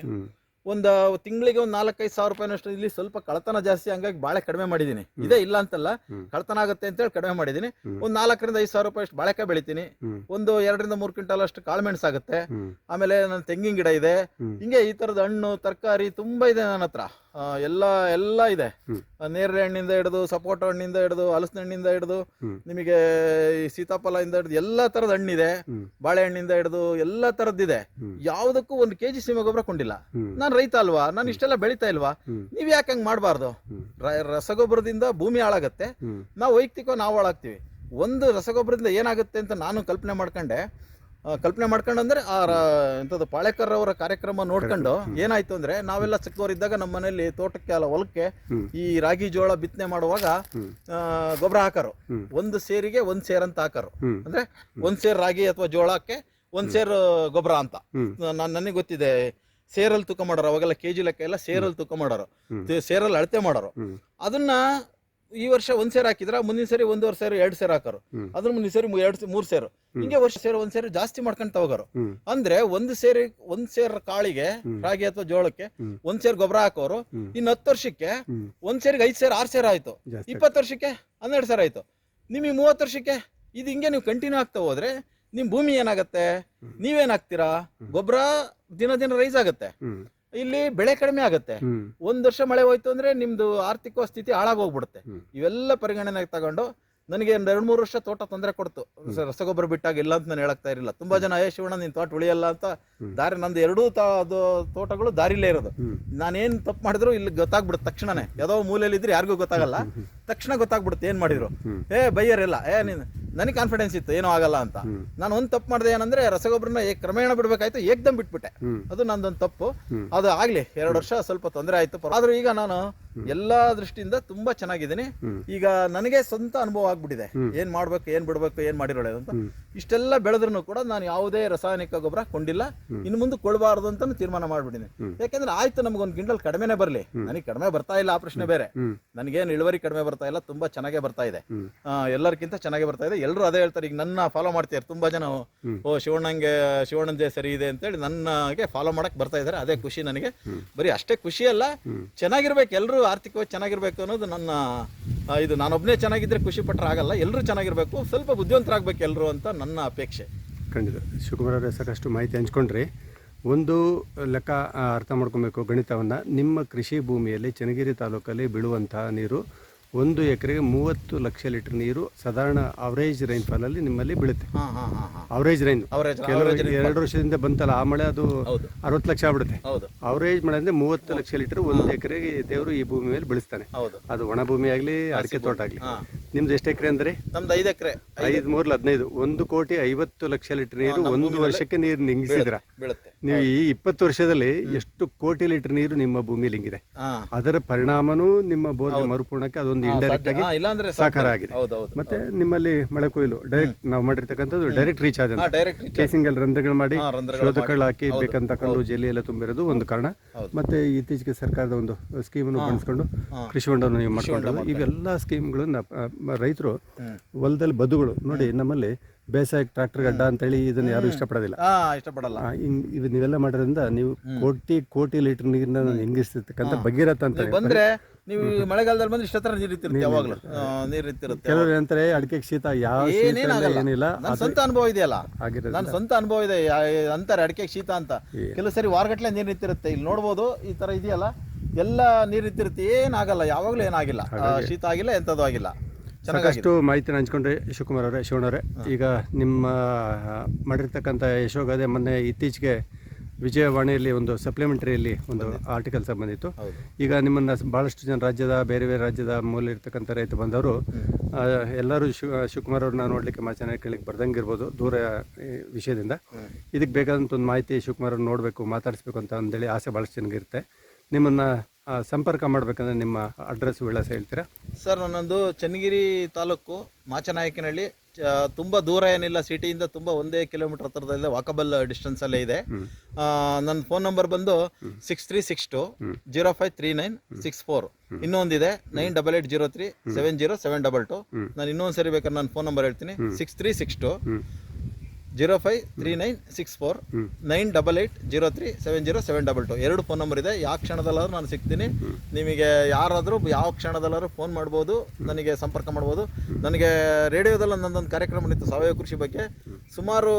ಒಂದು ತಿಂಗಳಿಗೆ ಒಂದು ನಾಲ್ಕೈದು ಸಾವಿರ ರೂಪಾಯಿನಷ್ಟು ಇಲ್ಲಿ ಸ್ವಲ್ಪ ಕಳತನ ಜಾಸ್ತಿ ಹಂಗಾಗಿ ಬಾಳೆ ಕಡಿಮೆ ಮಾಡಿದ್ದೀನಿ ಇದೇ ಇಲ್ಲ ಅಂತಲ್ಲ. ಕಳತನ ಆಗುತ್ತೆ ಅಂತೇಳಿ ಕಡಿಮೆ ಮಾಡಿದ್ದೀನಿ. ಒಂದು ನಾಲ್ಕರಿಂದ ಐದು ಸಾವಿರ ರೂಪಾಯಿ ಅಷ್ಟು ಬಾಳೆಕಾಯಿ ಬೆಳಿತೀನಿ. ಒಂದು ಎರಡರಿಂದ ಮೂರು ಕ್ವಿಂಟಲ್ ಅಷ್ಟು ಕಾಳುಮೆಣಸು ಆಗುತ್ತೆ ಆಮೇಲೆ ನನ್ನ ತೆಂಗಿನ ಗಿಡ ಇದೆ. ಹಿಂಗೆ ಈ ತರದ ಹಣ್ಣು ತರಕಾರಿ ತುಂಬಾ ಇದೆ ನನ್ನ ಹತ್ರ ಎಲ್ಲ ಎಲ್ಲ ಇದೆ. ನೇರಳೆ ಹಣ್ಣಿಂದ ಹಿಡಿದು ಸಪೋಟ ಹಣ್ಣಿಂದ ಹಿಡಿದು ಹಲಸಿನ ಹಣ್ಣಿಂದ ಹಿಡಿದು ನಿಮಗೆ ಈ ಸೀತಾಫಲದಿಂದ ಹಿಡಿದು ಎಲ್ಲ ತರದ ಹಣ್ಣಿದೆ. ಬಾಳೆಹಣ್ಣಿಂದ ಹಿಡಿದು ಎಲ್ಲ ತರದ್ದಿದೆ ಇದೆ. ಯಾವುದಕ್ಕೂ ಒಂದು ಕೆಜಿ ಸಿಮ ಗೊಬ್ಬರ ಕೊಂಡಿಲ್ಲ. ನಾನು ರೈತ ಅಲ್ವಾ? ನಾನು ಇಷ್ಟೆಲ್ಲ ಬೆಳಿತಾ ಇಲ್ವಾ. ನೀವ್ ಯಾಕೆ ಹಂಗ್ ಮಾಡಬಾರ್ದು. ರಸಗೊಬ್ಬರದಿಂದ ಭೂಮಿ ಹಾಳಾಗತ್ತೆ. ನಾವು ವೈಯಕ್ತಿಕ ನಾವು ಹಾಳಾಗ್ತೀವಿ. ಒಂದು ರಸಗೊಬ್ಬರದಿಂದ ಏನಾಗುತ್ತೆ ಅಂತ ನಾನು ಕಲ್ಪನೆ ಮಾಡ್ಕೊಂಡೆ. ಕಲ್ಪನೆ ಮಾಡ್ಕೊಂಡು ಅಂದ್ರೆ ಆ ಎಂಥದ್ದು ಪಾಳೇಕರ್ ಅವರ ಕಾರ್ಯಕ್ರಮ ನೋಡ್ಕೊಂಡು ಏನಾಯ್ತು ಅಂದ್ರೆ ನಾವೆಲ್ಲ ಚಿಕ್ಕವರಿದ್ದಾಗ ನಮ್ಮ ಮನೆಯಲ್ಲಿ ತೋಟಕ್ಕೆ ಅಲ್ಲ ಹೊಲಕ್ಕೆ ಈ ರಾಗಿ ಜೋಳ ಬಿತ್ತನೆ ಮಾಡುವಾಗ. ಗೊಬ್ಬರ ಹಾಕರು. ಒಂದು ಸೇರಿಗೆ ಒಂದ್ ಸೇರ್ ಅಂತ ಹಾಕರು. ಅಂದ್ರೆ ಒಂದ್ ಸೇರ್ ರಾಗಿ ಅಥವಾ ಜೋಳಕ್ಕೆ ಒಂದ್ ಸೇರ್ ಗೊಬ್ಬರ ಅಂತ. ನಾನು ನನಗೆ ಗೊತ್ತಿದೆ ಸೇರಲ್ಲಿ ತೂಕ ಮಾಡೋರು ಅವಾಗೆಲ್ಲ ಕೆಜಿ ಲೆಕ್ಕ ಎಲ್ಲ ಸೇರಲ್ಲಿ ತೂಕ ಮಾಡೋರು. ಸೇರಲ್ಲಿ ಅಳತೆ ಮಾಡೋರು. ಅದನ್ನ ಈ ವರ್ಷ ಒಂದ್ ಸೇರ್ ಹಾಕಿದ್ರ ಮುಂದಿನ ಸರಿ ಒಂದೂವರೆ ಸೇರು ಎರಡ್ ಸೇರ್ ಹಾಕೋರು. ಅದ್ರ ಮುಂದಿನ ಸರಿ ಎರಡ್ ಮೂರ್ ಸೇರು. ಹಿಂಗೆ ವರ್ಷ ಸೇರು ಒಂದ್ ಸೇರು ಜಾಸ್ತಿ ಮಾಡ್ಕೊಂಡ್ ಹೋಗೋರು ಅಂದ್ರೆ ಒಂದ್ ಸೇರಿ ಒಂದ್ ಸೇರ್ ಕಾಳಿಗೆ ರಾಗಿ ಅಥವಾ ಜೋಳಕ್ಕೆ. ಒಂದ್ ಸೇರ್ ಗೊಬ್ಬರ ಹಾಕೋರು. ಇನ್ ಹತ್ತು ವರ್ಷಕ್ಕೆ. ಒಂದ್ ಸೇರಿಗೆ ಐದ್ ಸೇರ್ ಆರ್ ಸೇರ್ ಆಯ್ತು. ಇಪ್ಪತ್ತು ವರ್ಷಕ್ಕೆ ಹನ್ನೆರಡು ಸೇರ್ ಆಯ್ತು. ನಿಮಗೆ ಮೂವತ್ತು ವರ್ಷಕ್ಕೆ ಇದು ಹಿಂಗೆ ನೀವು ಕಂಟಿನ್ಯೂ ಆಗ್ತಾ ಹೋದ್ರೆ ನಿಮ್ ಭೂಮಿ ಏನಾಗತ್ತೆ? ನೀವೇನಾಗ್ತೀರಾ ಗೊಬ್ಬರ ದಿನ ದಿನ ರೈಸ್ ಆಗುತ್ತೆ. ಇಲ್ಲಿ ಬೆಳೆ ಕಡಿಮೆ ಆಗುತ್ತೆ. ಒಂದ್ ವರ್ಷ ಮಳೆ ಹೋಯ್ತು ಅಂದ್ರೆ ನಿಮ್ದು ಆರ್ಥಿಕ ಸ್ಥಿತಿ ಹಾಳಾಗೋಗ್ಬಿಡುತ್ತೆ. ಇವೆಲ್ಲ ಪರಿಗಣನೆಗೆ ತಗೊಂಡು ನನಗೆ ಒಂದ್ ಎರಡ್ ಮೂರು ವರ್ಷ ತೋಟ ತೊಂದರೆ ಕೊಡ್ತು. ರಸಗೊಬ್ಬರ ಬಿಟ್ಟಾಗ ಇಲ್ಲ ಅಂತ ನಾನು ಹೇಳಕ್ತಾ ಇರಲಿಲ್ಲ. ತುಂಬಾ ಜನ ಏ ಶಿವಣ್ಣ ನಿನ್ ತೋಟ ಉಳಿಯಲ್ಲ ಅಂತ ದಾರಿ ನಂದು ಎರಡೂ ತೋಟಗಳು ದಾರಿಲೇ ಇರೋದು. ನಾನು ನಾನೇನ್ ತಪ್ಪು ಮಾಡಿದ್ರು ಇಲ್ಲಿ ಗೊತ್ತಾಗ್ಬಿಡುತ್ತೆ ತಕ್ಷಣನೇ. ಯಾವುದೋ ಮೂಲೆಯಲ್ಲಿ ಇದ್ರೆ ಯಾರಿಗೂ ಗೊತ್ತಾಗಲ್ಲ. ತಕ್ಷಣ ಗೊತ್ತಾಗ್ಬಿಡುತ್ತೆ ಏನ್ ಮಾಡಿದ್ರು. ಏ ಬೈಯರ್ ಇಲ್ಲ. ಏ ನೀನ್ ನನಗೆ ಕಾನ್ಫಿಡೆನ್ಸ್ ಇತ್ತು ಏನೂ ಆಗಲ್ಲ ಅಂತ. ನಾನು ಒಂದು ತಪ್ಪು ಮಾಡಿದೆ ಏನಂದ್ರೆ ರಸಗೊಬ್ಬರನ ಏ- ಕ್ರಮೇಣ ಬಿಡಬೇಕಾಯ್ತು ಏಕ್ದಮ್ ಬಿಟ್ಬಿಟ್ಟೆ. ಅದು ನಂದೊಂದು ತಪ್ಪು ಅದು ಆಗ್ಲಿ ಎರಡು ವರ್ಷ ಸ್ವಲ್ಪ ತೊಂದರೆ ಆಯ್ತು ಪರ- ಆದ್ರೂ ಈಗ ನಾನು ಎಲ್ಲಾ ದೃಷ್ಟಿಯಿಂದ ತುಂಬಾ ಚೆನ್ನಾಗಿದ್ದೀನಿ. ಈಗ ನನಗೆ ಸ್ವಂತ ಅನುಭವ ಆಗ್ಬಿಟ್ಟಿದೆ. ಏನ್ ಮಾಡ್ಬೇಕು ಏನ್ ಬಿಡ್ಬೇಕು ಏನ್ ಮಾಡಿರೋಳೆ ಅಂತ. ಇಷ್ಟೆಲ್ಲ ಬೆಳೆದ್ರು ಕೂಡ ನಾನು ಯಾವುದೇ ರಾಸಾಯನಿಕ ಗೊಬ್ಬರ ಕೊಂಡಿಲ್ಲ. ಇನ್ನು ಮುಂದೆ ಕೊಳ್ಬಾರದು ಅಂತ ತೀರ್ಮಾನ ಮಾಡ್ಬಿಟ್ಟಿದ್ದೀನಿ. ಯಾಕಂದ್ರೆ ಆಯ್ತು ನಮ್ಗೊಂದು ಗಿಂಡಲ್ ಕಡಿಮೆನೆ ಬರಲಿ. ನನಗೆ ಕಡಿಮೆ ಬರ್ತಾ ಇಲ್ಲ ಆ ಪ್ರಶ್ನೆ ಬೇರೆ. ನನಗೇನು ಇಳುವರಿ ಕಡಿಮೆ ಬರ್ತಾ ಇಲ್ಲ ತುಂಬಾ ಚೆನ್ನಾಗೇ ಬರ್ತಾ ಇದೆ. ಆ, ಎಲ್ಲರಿಗಿಂತ ಚೆನ್ನಾಗೇ ಬರ್ತಾ ಇದೆ. ಎಲ್ಲರೂ ಅದೇ ಹೇಳ್ತಾರೆ ಈಗ ನನ್ನ ಫಾಲೋ ಮಾಡ್ತಾರೆ ತುಂಬಾ ಜನ ಓ ಶಿವಣ್ಣಂಗೆ ಶಿವಣ್ಣಂದೇ ಸರಿ ಇದೆ ಅಂತೇಳಿ ನನ್ನಗೆ ಫಾಲೋ ಮಾಡಕ್ ಬರ್ತಾ ಇದ್ದಾರೆ. ಅದೇ ಖುಷಿ ನನಗೆ. ಬರೀ ಅಷ್ಟೇ ಖುಷಿ ಅಲ್ಲ. ಚೆನ್ನಾಗಿರ್ಬೇಕು. ಎಲ್ಲರೂ ಆರ್ಥಿಕವಾಗಿ ಚೆನ್ನಾಗಿರ್ಬೇಕು ಅನ್ನೋದು ನನ್ನ ಇದು ನಾನೊಬ್ಬನೇ ಚೆನ್ನಾಗಿದ್ರೆ ಖುಷಿ ಪಟ್ಟರೆ ಆಗಲ್ಲ ಎಲ್ಲರೂ ಚೆನ್ನಾಗಿರ್ಬೇಕು, ಸ್ವಲ್ಪ ಬುದ್ಧಿವಂತರಾಗಬೇಕು ಎಲ್ಲರೂ ಅಂತ ನನ್ನ ಅಪೇಕ್ಷೆ. ಖಂಡಿತ. ಶಿವಕುಮಾರ್ ಸಾಕಷ್ಟು ಮಾಹಿತಿ ಹಂಚ್ಕೊಂಡ್ರಿ. ಒಂದು ಲೆಕ್ಕ ಅರ್ಥ ಮಾಡ್ಕೊಬೇಕು ಗಣಿತವನ್ನು. ನಿಮ್ಮ ಕೃಷಿ ಭೂಮಿಯಲ್ಲಿ ಚನ್ನಗಿರಿ ತಾಲೂಕಲ್ಲಿ ಬೀಳುವಂತಹ ನೀರು ಒಂದು ಎಕರೆಗೆ ಮೂವತ್ತು ಲಕ್ಷ ಲೀಟರ್ ನೀರು ಸಾಧಾರಣ ಅವರೇಜ್ ರೈನ್ಫಾಲಲ್ಲಿ ನಿಮ್ಮಲ್ಲಿ ಬೀಳುತ್ತೆ. ಅವರೇಜ್ ರೈನ್ ಕೆಲವು ಎರಡು ವರ್ಷದಿಂದ ಬಂತಲ್ಲ ಆ ಮಳೆ ಅದು ಅರವತ್ತು ಲಕ್ಷ ಆಗ್ಬಿಡುತ್ತೆ. ಅವರೇಜ್ ಮಳೆ ಅಂದ್ರೆ ಮೂವತ್ತು ಲಕ್ಷ ಲೀಟರ್ ಒಂದು ಎಕರೆಗೆ ದೇವರು ಈ ಭೂಮಿ ಮೇಲೆ ಬೆಳೆಸ್ತಾನೆ. ಅದು ಒಣ ಭೂಮಿ ಆಗಲಿ ಅಡಿಕೆ ತೋಟ ಆಗಲಿ. ನಿಮ್ದು ಎಷ್ಟು ಎಕರೆ ಅಂದ್ರೆ? ನಮ್ದು ಐದು ಎಕರೆ. ಐದು ಮೂರ್ಲ ಹದಿನೈದು. ಒಂದು ಕೋಟಿ ಐವತ್ತು ಲಕ್ಷ ಲೀಟರ್ ನೀರು ಒಂದು ವರ್ಷಕ್ಕೆ ನೀರು ನಿಂಗಿಸಿದ್ರ. ಬೀಳುತ್ತೆ. ನೀವು ಈ ಇಪ್ಪತ್ತು ವರ್ಷದಲ್ಲಿ ಎಷ್ಟು ಕೋಟಿ ಲೀಟರ್ ನೀರು ನಿಮ್ಮ ಭೂಮಿಯಲ್ಲಿ ಹಿಂಗಿದೆ ಅದರ ಪರಿಣಾಮನೂ ನಿಮ್ಮ ಬೋಧ ಮರುಪೂರ್ಣಕ್ಕೆ ಅದೊಂದು ಇಂಡೈರೆಕ್ಟ್ ಆಗಿ ಸಾಕಾರ ಆಗಿದೆ. ಮತ್ತೆ ನಿಮ್ಮಲ್ಲಿ ಮಳೆ ಕೊಯ್ಲು ಡೈರೆಕ್ಟ್ ನಾವು ಮಾಡಿರ್ತಕ್ಕಂಥದ್ದು ಡೈರೆಕ್ಟ್ ರೀಚ್ ಆದ ಕೇಸಿಂಗ್ ಅಲ್ಲಿ ರಂಧ್ರಗಳು ಮಾಡಿ ಶೋಧಕಗಳು ಹಾಕಿ ಬೇಕಂತ ಕಂಡು ಜಲ್ಲಿ ಎಲ್ಲ ತುಂಬಿರೋದು ಒಂದು ಕಾರಣ. ಮತ್ತೆ ಇತ್ತೀಚೆಗೆ ಸರ್ಕಾರದ ಒಂದು ಸ್ಕೀಮನ್ನು ಬಳಸ್ಕೊಂಡು ಕೃಷಿ ಹೊಂಡವನ್ನು ನೀವು ಮಾಡ್ಕೊಂಡು ಇವೆಲ್ಲ ಸ್ಕೀಮ್ಗಳನ್ನ ರೈತರು. ಹೊಲದಲ್ಲಿ ಬದುಗಳು ನೋಡಿ ನಮ್ಮಲ್ಲಿ ಬೇಸಾಯ ಟ್ರಾಕ್ಟರ್ ಗಡ್ಡ ಅಂತೇಳಿ ಇದನ್ನ ಯಾರು ಇಷ್ಟಪಡೋದಿಲ್ಲ. ಹಾ ಇಷ್ಟಪಡಲ್ಲ. ಇದು ನೀವೆಲ್ಲ ಮಾಡೋದ್ರಿಂದ ನೀವು ಕೋಟಿ ಕೋಟಿ ಲೀಟರ್ ನೀರನ್ನ ಹೆಂಗಿಸ್ತಕ್ಕಂಥ ಭಗೀರಥ ಅಂತ ನೀವು ಬಂದ್ರೆ ನೀವು ಈ ಮಳೆಗಾಲದಲ್ಲಿ ಬಂದ್ರೆ ಇಷ್ಟ ನೀರು ಇರ್ತಿರುತ್ತೆ ಯಾವಾಗಲೂ. ಆ, ನೀರು ಕೆಲವರು ಅಡಿಕೆಗೆ ಶೀತ ಯಾವ ಶೀತ ಇಲ್ಲ, ಏನೇನಾಗಲ್ಲ ಏನಿಲ್ಲ. ನನ್ನ ಸ್ವಂತ ಅನುಭವ ಇದೆಯಲ್ಲ. ಆಗಿರೋದು ನನ್ನ ಸ್ವಂತ ಅನುಭವ ಇದೆ. ಯಾ- ಅಂತಾರೆ ಅಡಿಕೆ ಶೀತ ಅಂತ. ಕೆಲವು ಸರಿ ವಾರಗಟ್ಲೆ ನೀರು ನಿಂತಿರುತ್ತೆ. ಇಲ್ಲಿ ನೋಡ್ಬೋದು ಈ ತರ ಇದೆಯಲ್ಲ. ಎಲ್ಲ ನೀರು ನಿಂತಿರುತ್ತೆ. ಏನಾಗಲ್ಲ ಯಾವಾಗಲೂ ಏನಾಗಿಲ್ಲ ಆ, ಶೀತ ಆಗಿಲ್ಲ ಎಂಥದ್ದು ಆಗಿಲ್ಲ. ಸಾಕಷ್ಟು ಮಾಹಿತಿನ ಹಂಚ್ಕೊಂಡ್ರೆ ಶಿವಕುಮಾರ್ ಅವರೇ ಶಿವಣ್ಣವರೇ ಈಗ ನಿಮ್ಮ ಮಾಡಿರ್ತಕ್ಕಂಥ ಯಶೋಗಾದೆ ಮೊನ್ನೆ ಇತ್ತೀಚೆಗೆ ವಿಜಯವಾಣಿಯಲ್ಲಿ ಒಂದು ಸಪ್ಲಿಮೆಂಟರಿಯಲ್ಲಿ ಒಂದು ಆರ್ಟಿಕಲ್ ಸಂಬಂಧಿತ್ತು ಈಗ ನಿಮ್ಮನ್ನು ಭಾಳಷ್ಟು ಜನ ರಾಜ್ಯದ ಬೇರೆ ಬೇರೆ ರಾಜ್ಯದ ಮೂಲ ಇರ್ತಕ್ಕಂಥ ರೈತ ಬಂದವರು ಎಲ್ಲರೂ ಶಿವ ಶಿವಕುಮಾರ್ ಅವ್ರನ್ನ ನೋಡಲಿಕ್ಕೆ ಮಾಚನ ಕೇಳಲಿಕ್ಕೆ ಬರ್ದಂಗಿರ್ಬೋದು ದೂರ ವಿಷಯದಿಂದ. ಇದಕ್ಕೆ ಬೇಕಾದಂಥ ಒಂದು ಮಾಹಿತಿ ಶಿವಕುಮಾರ್ ಅವ್ರನ್ನ ನೋಡಬೇಕು ಮಾತಾಡಿಸ್ಬೇಕು ಅಂತ ಅಂದೇಳಿ ಆಸೆ ಭಾಳಷ್ಟು ಜನಗಿರುತ್ತೆ. ನಿಮ್ಮನ್ನು ಸಂಪರ್ಕ ಮಾಡಬೇಕಂದ್ರೆ ನಿಮ್ಮ ಅಡ್ರೆಸ್ ವಿಳಾಸ ಹೇಳ್ತೀರಾ? ಸರ್ ನನ್ನೊಂದು ಚನ್ನಗಿರಿ ತಾಲೂಕು ಮಾಚನಾಯಕನಹಳ್ಳಿ. ತುಂಬ ದೂರ ಏನಿಲ್ಲ ಸಿಟಿಯಿಂದ ತುಂಬಾ ಒಂದೇ ಕಿಲೋಮೀಟರ್ ಹತ್ರದಲ್ಲೇ ವಾಕಬಲ್ ಡಿಸ್ಟೆನ್ಸ್ ಅಲ್ಲೇ ಇದೆ. ನನ್ನ ಫೋನ್ ನಂಬರ್ ಬಂದು six three six two zero five three nine six four ಇನ್ನೊಂದಿದೆ nine double eight zero three seven zero seven double two ನಾನು ಇನ್ನೊಂದು ಸರಿ ಬೇಕಾದ್ರೆ ನಾನು ಫೋನ್ ನಂಬರ್ ಹೇಳ್ತೀನಿ. Six three six two zero five three nine six four nine double eight zero three seven zero seven double two ಎರಡು phone number ಇದೆ. ಯಾವ ಕ್ಷಣದಲ್ಲಾದ್ರೂ ನಾನು ಸಿಗ್ತೀನಿ. ನಿಮಗೆ ಯಾರಾದರೂ ಯಾವ ಕ್ಷಣದಲ್ಲಾದ್ರೂ ಫೋನ್ ಮಾಡ್ಬೋದು ನನಗೆ ಸಂಪರ್ಕ ಮಾಡ್ಬೋದು. ನನಗೆ ರೇಡಿಯೋದಲ್ಲಿ ನನ್ನೊಂದು ಕಾರ್ಯಕ್ರಮ ನಿಂತು ಸಾವಯವ ಕೃಷಿ ಬಗ್ಗೆ. ಸುಮಾರು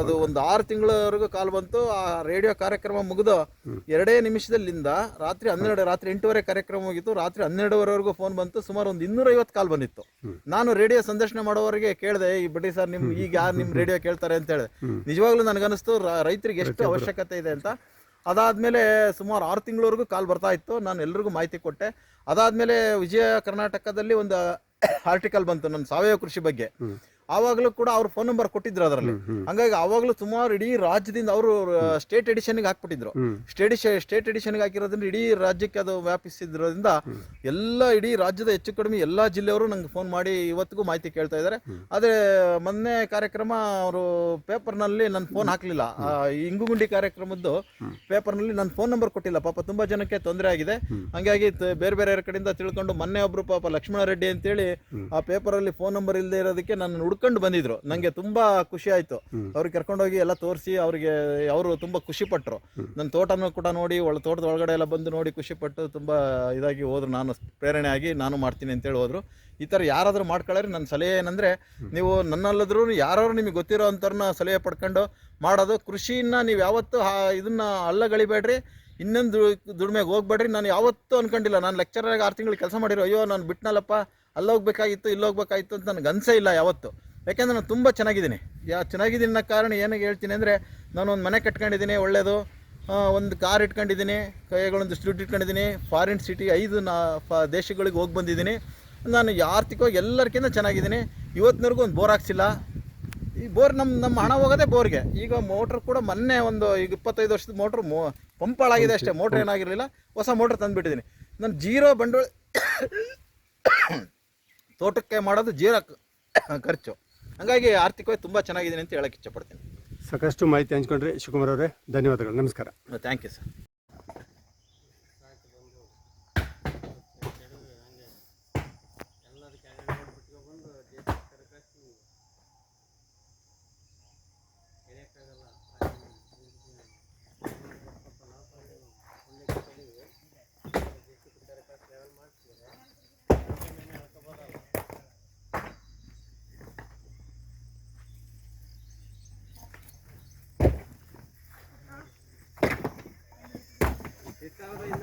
ಅದು ಒಂದು ಆರು ತಿಂಗಳವರೆಗೂ ಕಾಲ್ ಬಂತು. ಆ ರೇಡಿಯೋ ಕಾರ್ಯಕ್ರಮ ಮುಗಿದು ಎರಡೇ ನಿಮಿಷದಲ್ಲಿಂದ ರಾತ್ರಿ ಹನ್ನೆರಡು ರಾತ್ರಿ ಎಂಟೂವರೆ ಕಾರ್ಯಕ್ರಮ ಹೋಗಿತ್ತು ರಾತ್ರಿ ಹನ್ನೆರಡುವರೆವರೆಗೂ ಫೋನ್ ಬಂತು. ಸುಮಾರು ಒಂದು ಇನ್ನೂರೈವತ್ತು ಕಾಲ್ ಬಂದಿತ್ತು. ನಾನು ರೇಡಿಯೋ ಸಂದರ್ಶನ ಮಾಡೋವರೆಗೆ ಕೇಳಿದೆ ಈ ಬಿಡಿ ಸರ್ ನಿಮ್ಮ ಈಗ ಯಾರು ನಿಮ್ಮ ರೇಡಿಯೋ ಕೇಳ್ತಾರೆ ಅಂತ ಹೇಳಿದೆ. ನಿಜವಾಗ್ಲೂ ನನಗನ್ನಿಸ್ತು ರೈತರಿಗೆ ಎಷ್ಟು ಅವಶ್ಯಕತೆ ಇದೆ ಅಂತ. ಅದಾದ್ಮೇಲೆ ಸುಮಾರು ಆರು ತಿಂಗಳವರೆಗೂ ಕಾಲ್ ಬರ್ತಾ ಇತ್ತು. ನಾನು ಎಲ್ರಿಗೂ ಮಾಹಿತಿ ಕೊಟ್ಟೆ. ಅದಾದ್ಮೇಲೆ ವಿಜಯ ಕರ್ನಾಟಕದಲ್ಲಿ ಒಂದು ಆರ್ಟಿಕಲ್ ಬಂತು ನನ್ನ ಸಾವಯವ ಕೃಷಿ ಬಗ್ಗೆ. ಆವಾಗಲೂ ಕೂಡ ಅವ್ರ ಫೋನ್ ನಂಬರ್ ಕೊಟ್ಟಿದ್ರು ಅದರಲ್ಲಿ. ಹಂಗಾಗಿ ಅವಾಗ್ಲೂ ಸುಮಾರು ಇಡೀ ರಾಜ್ಯದಿಂದ ಅವರು ಸ್ಟೇಟ್ ಎಡಿಷನ್ಗೆ ಹಾಕ್ಬಿಟ್ಟಿದ್ರು. ಸ್ಟೇಟ್ ಸ್ಟೇಟ್ ಎಡಿಷನ್ಗೆ ಹಾಕಿರೋದ್ರಿಂದ ಇಡೀ ರಾಜ್ಯಕ್ಕೆ ಅದು ವ್ಯಾಪಿಸಿದ್ರಿಂದ ಎಲ್ಲ ಇಡೀ ರಾಜ್ಯದ ಹೆಚ್ಚು ಕಡಿಮೆ ಎಲ್ಲಾ ಜಿಲ್ಲೆಯವರು ನಂಗೆ ಫೋನ್ ಮಾಡಿ ಇವತ್ತಿಗೂ ಮಾಹಿತಿ ಕೇಳ್ತಾ ಇದ್ದಾರೆ. ಆದ್ರೆ ಮೊನ್ನೆ ಕಾರ್ಯಕ್ರಮ ಅವರು ಪೇಪರ್ನಲ್ಲಿ ನನ್ನ ಫೋನ್ ಹಾಕ್ಲಿಲ್ಲ. ಆ, ಇಂಗುಗುಂಡಿ ಕಾರ್ಯಕ್ರಮದ್ದು ಪೇಪರ್ನಲ್ಲಿ ನನ್ನ ಫೋನ್ ನಂಬರ್ ಕೊಟ್ಟಿಲ್ಲ. ಪಾಪ ತುಂಬಾ ಜನಕ್ಕೆ ತೊಂದರೆ ಆಗಿದೆ. ಹಂಗಾಗಿ ಬೇರೆ ಬೇರೆ ಕಡೆಯಿಂದ ತಿಳ್ಕೊಂಡು ಮೊನ್ನೆ ಒಬ್ರು ಪಾಪ ಲಕ್ಷ್ಮಣ ರೆಡ್ಡಿ ಅಂತೇಳಿ ಆ ಪೇಪರಲ್ಲಿ ಫೋನ್ ನಂಬರ್ ಇಲ್ಲದೆ ಇರೋದಕ್ಕೆ ನನ್ನ ಹುಡ್ಕೊಂಡು ಬಂದಿದ್ರು. ನಂಗೆ ತುಂಬಾ ಖುಷಿ ಆಯ್ತು. ಅವ್ರಿಗೆ ಕರ್ಕೊಂಡೋಗಿ ಎಲ್ಲ ತೋರಿಸಿ ಅವ್ರಿಗೆ ಅವರು ತುಂಬಾ ಖುಷಿ ಪಟ್ರು. ನನ್ನ ತೋಟನೂ ಕೂಡ ನೋಡಿ ಒಳ ತೋಟದ ಒಳಗಡೆ ಎಲ್ಲ ಬಂದು ನೋಡಿ ಖುಷಿ ಪಟ್ಟು ತುಂಬಾ ಇದಾಗಿ ಹೋದ್ರು. ನಾನು ಪ್ರೇರಣೆ ಆಗಿ ನಾನು ಮಾಡ್ತೀನಿ ಅಂತೇಳಿ ಹೋದ್ರು. ಈ ಥರ ಯಾರಾದರೂ ಮಾಡ್ಕೊಳ್ಳೋರಿ ನನ್ನ ಸಲಹೆ ಏನಂದರೆ ನೀವು ನನ್ನಲ್ಲದ್ರೂ ಯಾರು ನಿಮಗೆ ಗೊತ್ತಿರೋ ಅಂಥವ್ರನ್ನ ಸಲಹೆ ಪಡ್ಕೊಂಡು ಮಾಡೋದು. ಕೃಷಿಯನ್ನ ನೀವು ಯಾವತ್ತೂ ಹಾ- ಇದನ್ನ ಅಲ್ಲಗಳಿಬೇಡ್ರಿ. ಇನ್ನೊಂದು ದುಡಿಮೆಗೆ ಹೋಗ್ಬೇಡ್ರಿ. ನಾನು ಯಾವತ್ತೂ ಅನ್ಕೊಂಡಿಲ್ಲ. ನಾನು ಲೆಕ್ಚರಾಗಿ ಆರು ತಿಂಗಳು ಕೆಲಸ ಮಾಡಿರೋ ಅಯ್ಯೋ ನಾನು ಬಿಟ್ನಲ್ಲಪ್ಪ. ಅಲ್ಲಿ ಹೋಗ್ಬೇಕಾಗಿತ್ತು ಇಲ್ಲಿ ಹೋಗ್ಬೇಕಾಗಿತ್ತು ಅಂತ ನನಗೆ ಅನ್ಸೇ ಇಲ್ಲ ಯಾವತ್ತು. ಯಾಕೆಂದ್ರೆ ನಾನು ತುಂಬ ಚೆನ್ನಾಗಿದ್ದೀನಿ. ಯಾ ಚೆನ್ನಾಗಿದ್ದೀನಿ ಅನ್ನೋ ಕಾರಣ ಏನಾಗಿ ಹೇಳ್ತೀನಿ ಅಂದರೆ ನಾನು ಒಂದು ಮನೆ ಕಟ್ಕೊಂಡಿದ್ದೀನಿ ಒಳ್ಳೆಯದು ಒಂದು ಕಾರ್ ಇಟ್ಕೊಂಡಿದ್ದೀನಿ, ಕೈಗಳೊಂದು ದುಡ್ಡು ಇಟ್ಕೊಂಡಿದ್ದೀನಿ ಫಾರಿನ್ ಸಿಟಿ ಐದು ನಾ ಫ ದೇಶಗಳಿಗೆ ಹೋಗಿ ಬಂದಿದ್ದೀನಿ. ನಾನು ಆರ್ಥಿಕವಾಗಿ ಎಲ್ಲರಿಗಿಂತ ಚೆನ್ನಾಗಿದ್ದೀನಿ. ಇವತ್ತಿನವರೆಗೂ ಒಂದು ಬೋರ್ ಹಾಕ್ಸಿಲ್ಲ. ಈ ಬೋರ್ ನಮ್ಮ ನಮ್ಮ ಹಣ ಹೋಗೋದೆ ಬೋರ್ಗೆ. ಈಗ ಮೋಟ್ರ್ ಕೂಡ ಮೊನ್ನೆ ಒಂದು ಈಗ ಇಪ್ಪತ್ತೈದು ವರ್ಷದ ಮೋಟ್ರ್ ಮೋ ಪಂಪಾಳಾಗಿದೆ ಅಷ್ಟೇ. ಮೋಟ್ರ್ ಏನಾಗಿರಲಿಲ್ಲ. ಹೊಸ ಮೋಟ್ರ್ ತಂದುಬಿಟ್ಟಿದ್ದೀನಿ. ನಾನು ಜೀರೋ ಬಂಡವಾಳ ತೋಟಕ್ಕೆ ಮಾಡೋದು ಜೀರೋ ಖರ್ಚು. ಹಂಗಾಗಿ ಆರ್ಥಿಕವಾಗಿ ತುಂಬ ಚೆನ್ನಾಗಿದ್ದೀನಿ ಅಂತ ಹೇಳಕ್ಕೆ ಇಷ್ಟಪಡ್ತೀನಿ. ಸಾಕಷ್ಟು ಮಾಹಿತಿ ಹಂಚ್ಕೊಂಡ್ರಿ ಶಿವಕುಮಾರ್ ಅವರೇ ಧನ್ಯವಾದಗಳು ನಮಸ್ಕಾರ. ಥ್ಯಾಂಕ್ ಯು ಸರ್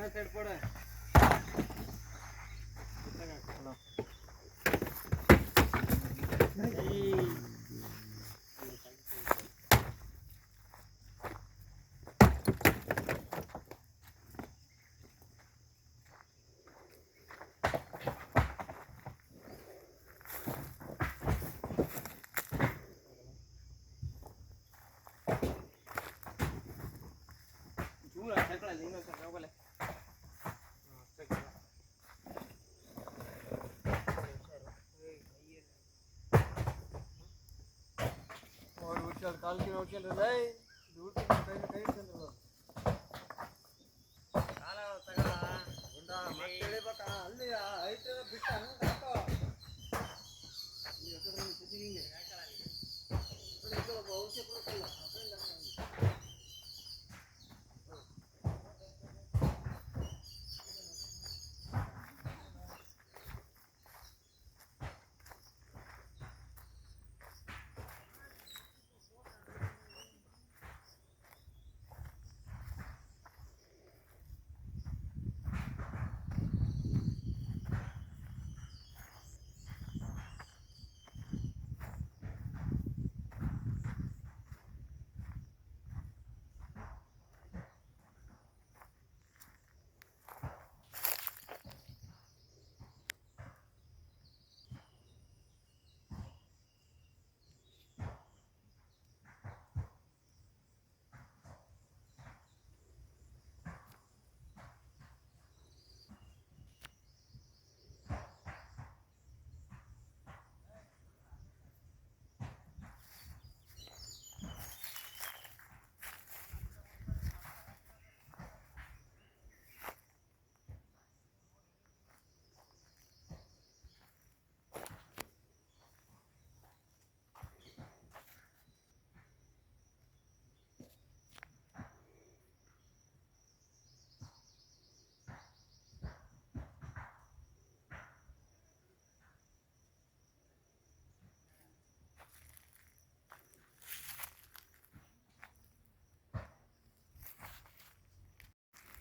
આ સાઈડ પડે Hola. tal que no ley, de.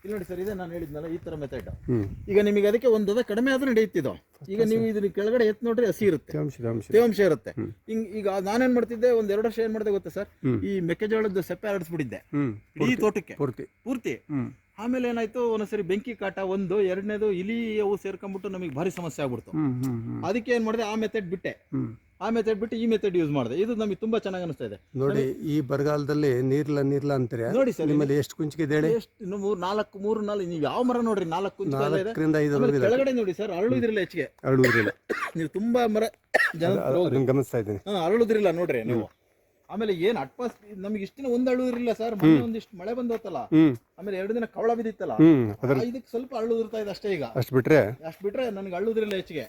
ಇಲ್ಲಿ ನೋಡಿ ಸರ್ ಇದೆ ನಾನು ಹೇಳಿದ್ನಲ್ಲ ಈ ತರ ಮೆಥಡ್ ಈಗ ನಿಮಗೆ ಅದಕ್ಕೆ ಒಂದು ಅದ ಕಡಿಮೆ ಆದ್ರೂ ನಡೆಯುತ್ತಿದ್ದು ಈಗ ನೀವು ಇದನ್ನ ಕೆಳಗಡೆ ಎತ್ ನೋಡ್ರಿ ಹಸಿ ಇರುತ್ತೆ. ತೇವಾಂಶ ಇರುತ್ತೆ. ಹಿಂಗ್ ಈಗ ನಾನೇನ್ ಮಾಡ್ತಿದ್ದೆ ಒಂದ್ ಎರಡು ವರ್ಷ ಏನ್ ಮಾಡಿದೆ ಗೊತ್ತಾ ಸರ್? ಈ ಮೆಕ್ಕೆಜೋಳದ ಸೆಪ್ಪೆ ಹರಡಿಸ್ಬಿಟ್ಟಿದ್ದೆ. ಈ ತೋಟಕ್ಕೆ. ಪೂರ್ತಿ. ಪೂರ್ತಿ. ಆಮೇಲೆ ಏನಾಯ್ತು ಒಂದ್ಸರಿ ಬೆಂಕಿ ಕಾಟ ಒಂದು ಎರಡನೇದು ಇಲಿ ಅವು ಸೇರ್ಕೊಂಡ್ಬಿಟ್ಟು ನಮಗೆ ಭಾರಿ ಸಮಸ್ಯೆ ಆಗ್ಬಿಡ್ತು. ಅದಕ್ಕೆ ಏನ್ ಮಾಡಿದೆ ಆ ಮೆಥಡ್ ಬಿಟ್ಟೆ. ಆ ಮೆಥಡ್ ಬಿಟ್ಟು ಈ ಮೆಥಡ್ ಯೂಸ್ ಮಾಡಿದೆ. ಇದು ನಮಗೆ ತುಂಬಾ ಚೆನ್ನಾಗಿ ಅನಿಸ್ತಾ ಇದೆ. ನೋಡಿ ಈ ಬರಗಾಲದಲ್ಲಿ ನೀರ್ಲ ನೀರ್ಲ ಅಂತಾರೆ? ನೋಡಿ ಸರ್ ನಿಮ್ಮಲ್ಲಿ ಎಷ್ಟು ಕುಂಚಿಗೆ ಇದೆ ಹೇಳಿ ಎಷ್ಟು ಇನ್ನು ಮೂರು ನಾಲ್ಕು ಮೂರು ನಾಲ್ಕು ನೀವು ಯಾವ ಮರ ನೋಡ್ರಿ ನಾಲ್ಕು ಕುಂಚ ಇದೆ. ನಾಲ್ಕರಿಂದ ಐದು ಆಮೇಲೆ ಕೆಳಗಡೆ ನೋಡಿ ಸರ್ ಅರಳುದಿರಲ್ಲ ಹೆಚ್ಚಿಗೆ. ಅಳುವುದಿಲ್ಲ ನೀವು ತುಂಬಾ ಮರ ಜನ ಗಮನಿಸ್ತಾ ಇದ್ದೀನಿ. ಹಾ ಅರಳುದಿರಲ್ಲ ನೋಡ್ರಿ ನೀವು. ಆಮೇಲೆ ಏನ್ ಅಟ್ಪಾಸ್ ನಮ್ಗೆ ಇಷ್ಟಿನ ಒಂದ್ ಅಳುದಿರಲಿಲ್ಲ ಸರ್ ಮೊನ್ನೆ ಒಂದಿಷ್ಟು ಮಳೆ ಬಂದೋತಲ್ಲ. ಆಮೇಲೆ ಎರಡು ದಿನ ಕವಳ ಬಿದ್ದಿತ್ತಲ್ಲ. ಆ ಇದಕ್ಕೆ ಸ್ವಲ್ಪ ಅಳುದಿರ್ತಾ ಇದೆ ಅಷ್ಟೇ ಈಗ. ಅಷ್ಟು ಬಿಟ್ರೆ? ಅಷ್ಟು ಬಿಟ್ರೆ ನನ್ಗೆ ಅಳುದಿರಲಿಲ್ಲ ಹೆಚ್ಚಿಗೆ.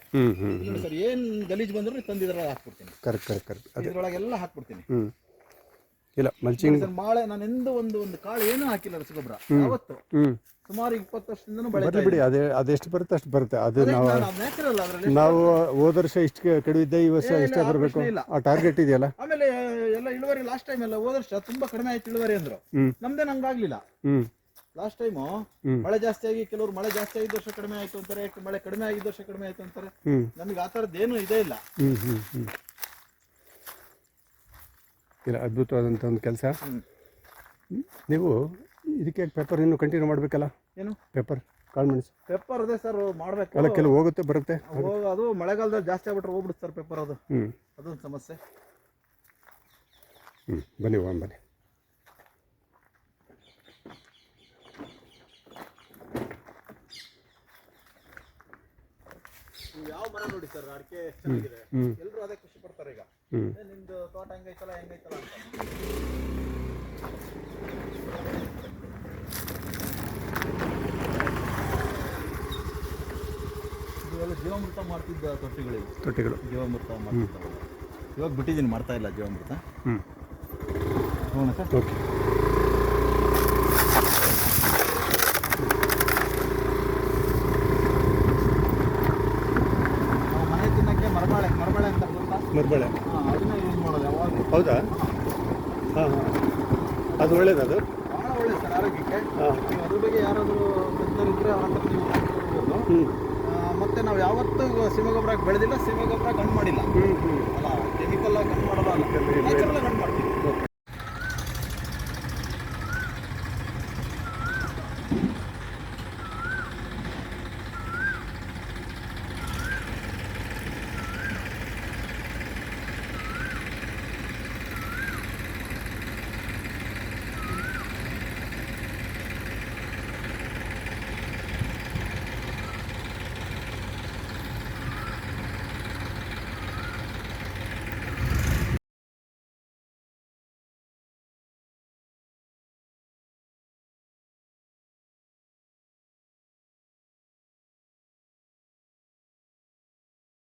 ಸರ್ ಏನ್ ಗಲೀಜ್ ಬಂದ್ರು ತಂದಿದ್ರ ಹಾಕ್ಬಿಡ್ತೀನಿ. ಕರೆಕ್ಟ್ ಕರೆಕ್ಟ್ ಕರೆಕ್ಟ್ ಇದ್ರೊಳಗೆಲ್ಲ ಹಾಕ್ಬಿಡ್ತೀನಿ. ಇಲ್ಲ ಮಲ್ಚಿಂಗ್ ಸರ್ ಮಾಳೆ ನಾನು ಎಂದೂ ಒಂದು ಒಂದು ಕಾಳು ಏನೂ ಹಾಕಿಲ್ಲ ರಸಗೊಬ್ಬರ. ಯಾವತ್ತು? ಸುಮಾರು ಇಪ್ಪತ್ತು ವರ್ಷದಿಂದನೂ ಬರ್ಲಿ ಬಿಡಿ ಅದೇ ಅದೆಷ್ಟು ಬರುತ್ತೆ ಅಷ್ಟು ಬರುತ್ತೆ. ಅದು ನಾವು ನ್ಯಾಚುರಲ್ ಅದ್ರಲ್ಲಿ ನಾವು ಹೋದ ವರ್ಷ ಇಷ್ಟು ಕಡಿವಿದ್ದೆ ಈ ವರ್ಷ ಏ, ಇಲ್ಲ, ಇಷ್ಟೇ ಆ ಬರಬೇಕು. ಪ್ರಶ್ನೆ ಇಲ್ಲ. ಆ ಟಾರ್ಗೆಟ್ ಇದೆಯಲ್ಲ? ಆಮೇಲೆ ಎಲ್ಲ ಇಳುವರಿ ಲಾಸ್ಟ್ ಟೈಮ್ ಎಲ್ಲ ಹೋದ ವರ್ಷ ತುಂಬಾ ಕಡಿಮೆ ಆಯ್ತು ಇಳುವರಿ ಅಂದ್ರು. ಹ್ಮ್. ನಮ್ದೇನ್ ಹಂಗಾಗ್ಲಿಲ್ಲ ಹ್ಮ್. ಲಾಸ್ಟ್ ಟೈಮು ಹ್ಮ್. ಮಳೆ ಜಾಸ್ತಿ ಆಗಿ ಕೆಲವರು ಮಳೆ ಜಾಸ್ತಿ ಆಗಿದ್ದ ವರ್ಷ ಕಡಿಮೆ ಆಯ್ತು ಅಂತಾರೆ ಮಳೆ ಕಡಿಮೆ ಆಗಿದ್ದ ವರ್ಷ ಕಡಿಮೆ ಆಯ್ತು ಅಂತಾರೆ. ನಮ್ಗೆ ನಮಗೆ ಆ ಥರದ್ದು ಏನೂ ಇದೇ ಇಲ್ಲ. ಹ್ಮ್ ಹ್ಮ್ ಹ್ಮ್. ಇಲ್ಲ ಅದ್ಭುತವಾದಂಥ ಒಂದು ಕೆಲಸ. ಹ್ಮ್. ನೀವು ಇದಕ್ಕೆ ಪೇಪರ್ ಇನ್ನು ಕಂಟಿನ್ಯೂ ಮಾಡಬೇಕಲ್ಲ? ಏನು? ಪೇಪರ್ ಕಾಳುಮೆಣಸು ಪೇಪರ್ ಅದೇ ಸರ್ ಮಾಡಬೇಕು. ಅಲ್ಲ ಕೆಲವು ಹೋಗುತ್ತೆ ಬರುತ್ತೆ. ಹೋಗ- ಅದು ಮಳೆಗಾಲದಲ್ಲಿ ಜಾಸ್ತಿ ಆಗ್ಬಿಟ್ರೆ ಹೋಗ್ಬಿಡುತ್ತೆ ಸರ್ ಪೇಪರ್ ಅದು. ಹ್ಞೂ ಅದೊಂದು ಸಮಸ್ಯೆ. ಹ್ಞೂ ಬನ್ನಿ ಹೋಗೋಣ ಬನ್ನಿ. ನೀವು ಯಾವ ಮರ ನೋಡಿ ಸರ್ ಅಡಿಕೆ ಚೆನ್ನಾಗಿದೆ? ಹ್ಞೂ ಎಲ್ಲರೂ ಅದೇ ಖುಷಿ ಪಡ್ತಾರೆ ಈಗ. ಹ್ಞೂ ಏ, ನಿಮ್ದು ತೋಟ ಹೆಂಗೈತಲ್ಲ ಹೆಂಗೈತಲ್ಲ ಅಂತ ಇವೆಲ್ಲ ಜೀವಾಮೃತ ಮಾಡ್ತಿದ್ದ ತೊಟ್ಟಿಗಳಿವು ತೊಟ್ಟಿಗಳು. ಜೀವಾಮೃತ ಮಾಡ್ತಿದ್ದ ಇವಾಗ ಬಿಟ್ಟಿದ್ದೀನಿ ಮಾಡ್ತಾ ಇಲ್ಲ ಜೀವಾಮೃತ. ಹ್ಞೂ ನೋಡೋಣ ಸರ್. ಓಕೆ. ಮನೆ ತಿನ್ನಕ್ಕೆ ಮರಬಾಳೆ ಮರಬಾಳೆ ಅಂತ ಗೊತ್ತಾ? ಮರ್ಬಳೆ. ಹಾಂ ಅದನ್ನ ಯೂಸ್ ಮಾಡೋದು ಯಾವಾಗ? ಹೌದಾ? ಹಾಂ ಹಾಂ. ಅದು ಒಳ್ಳೇದದು الله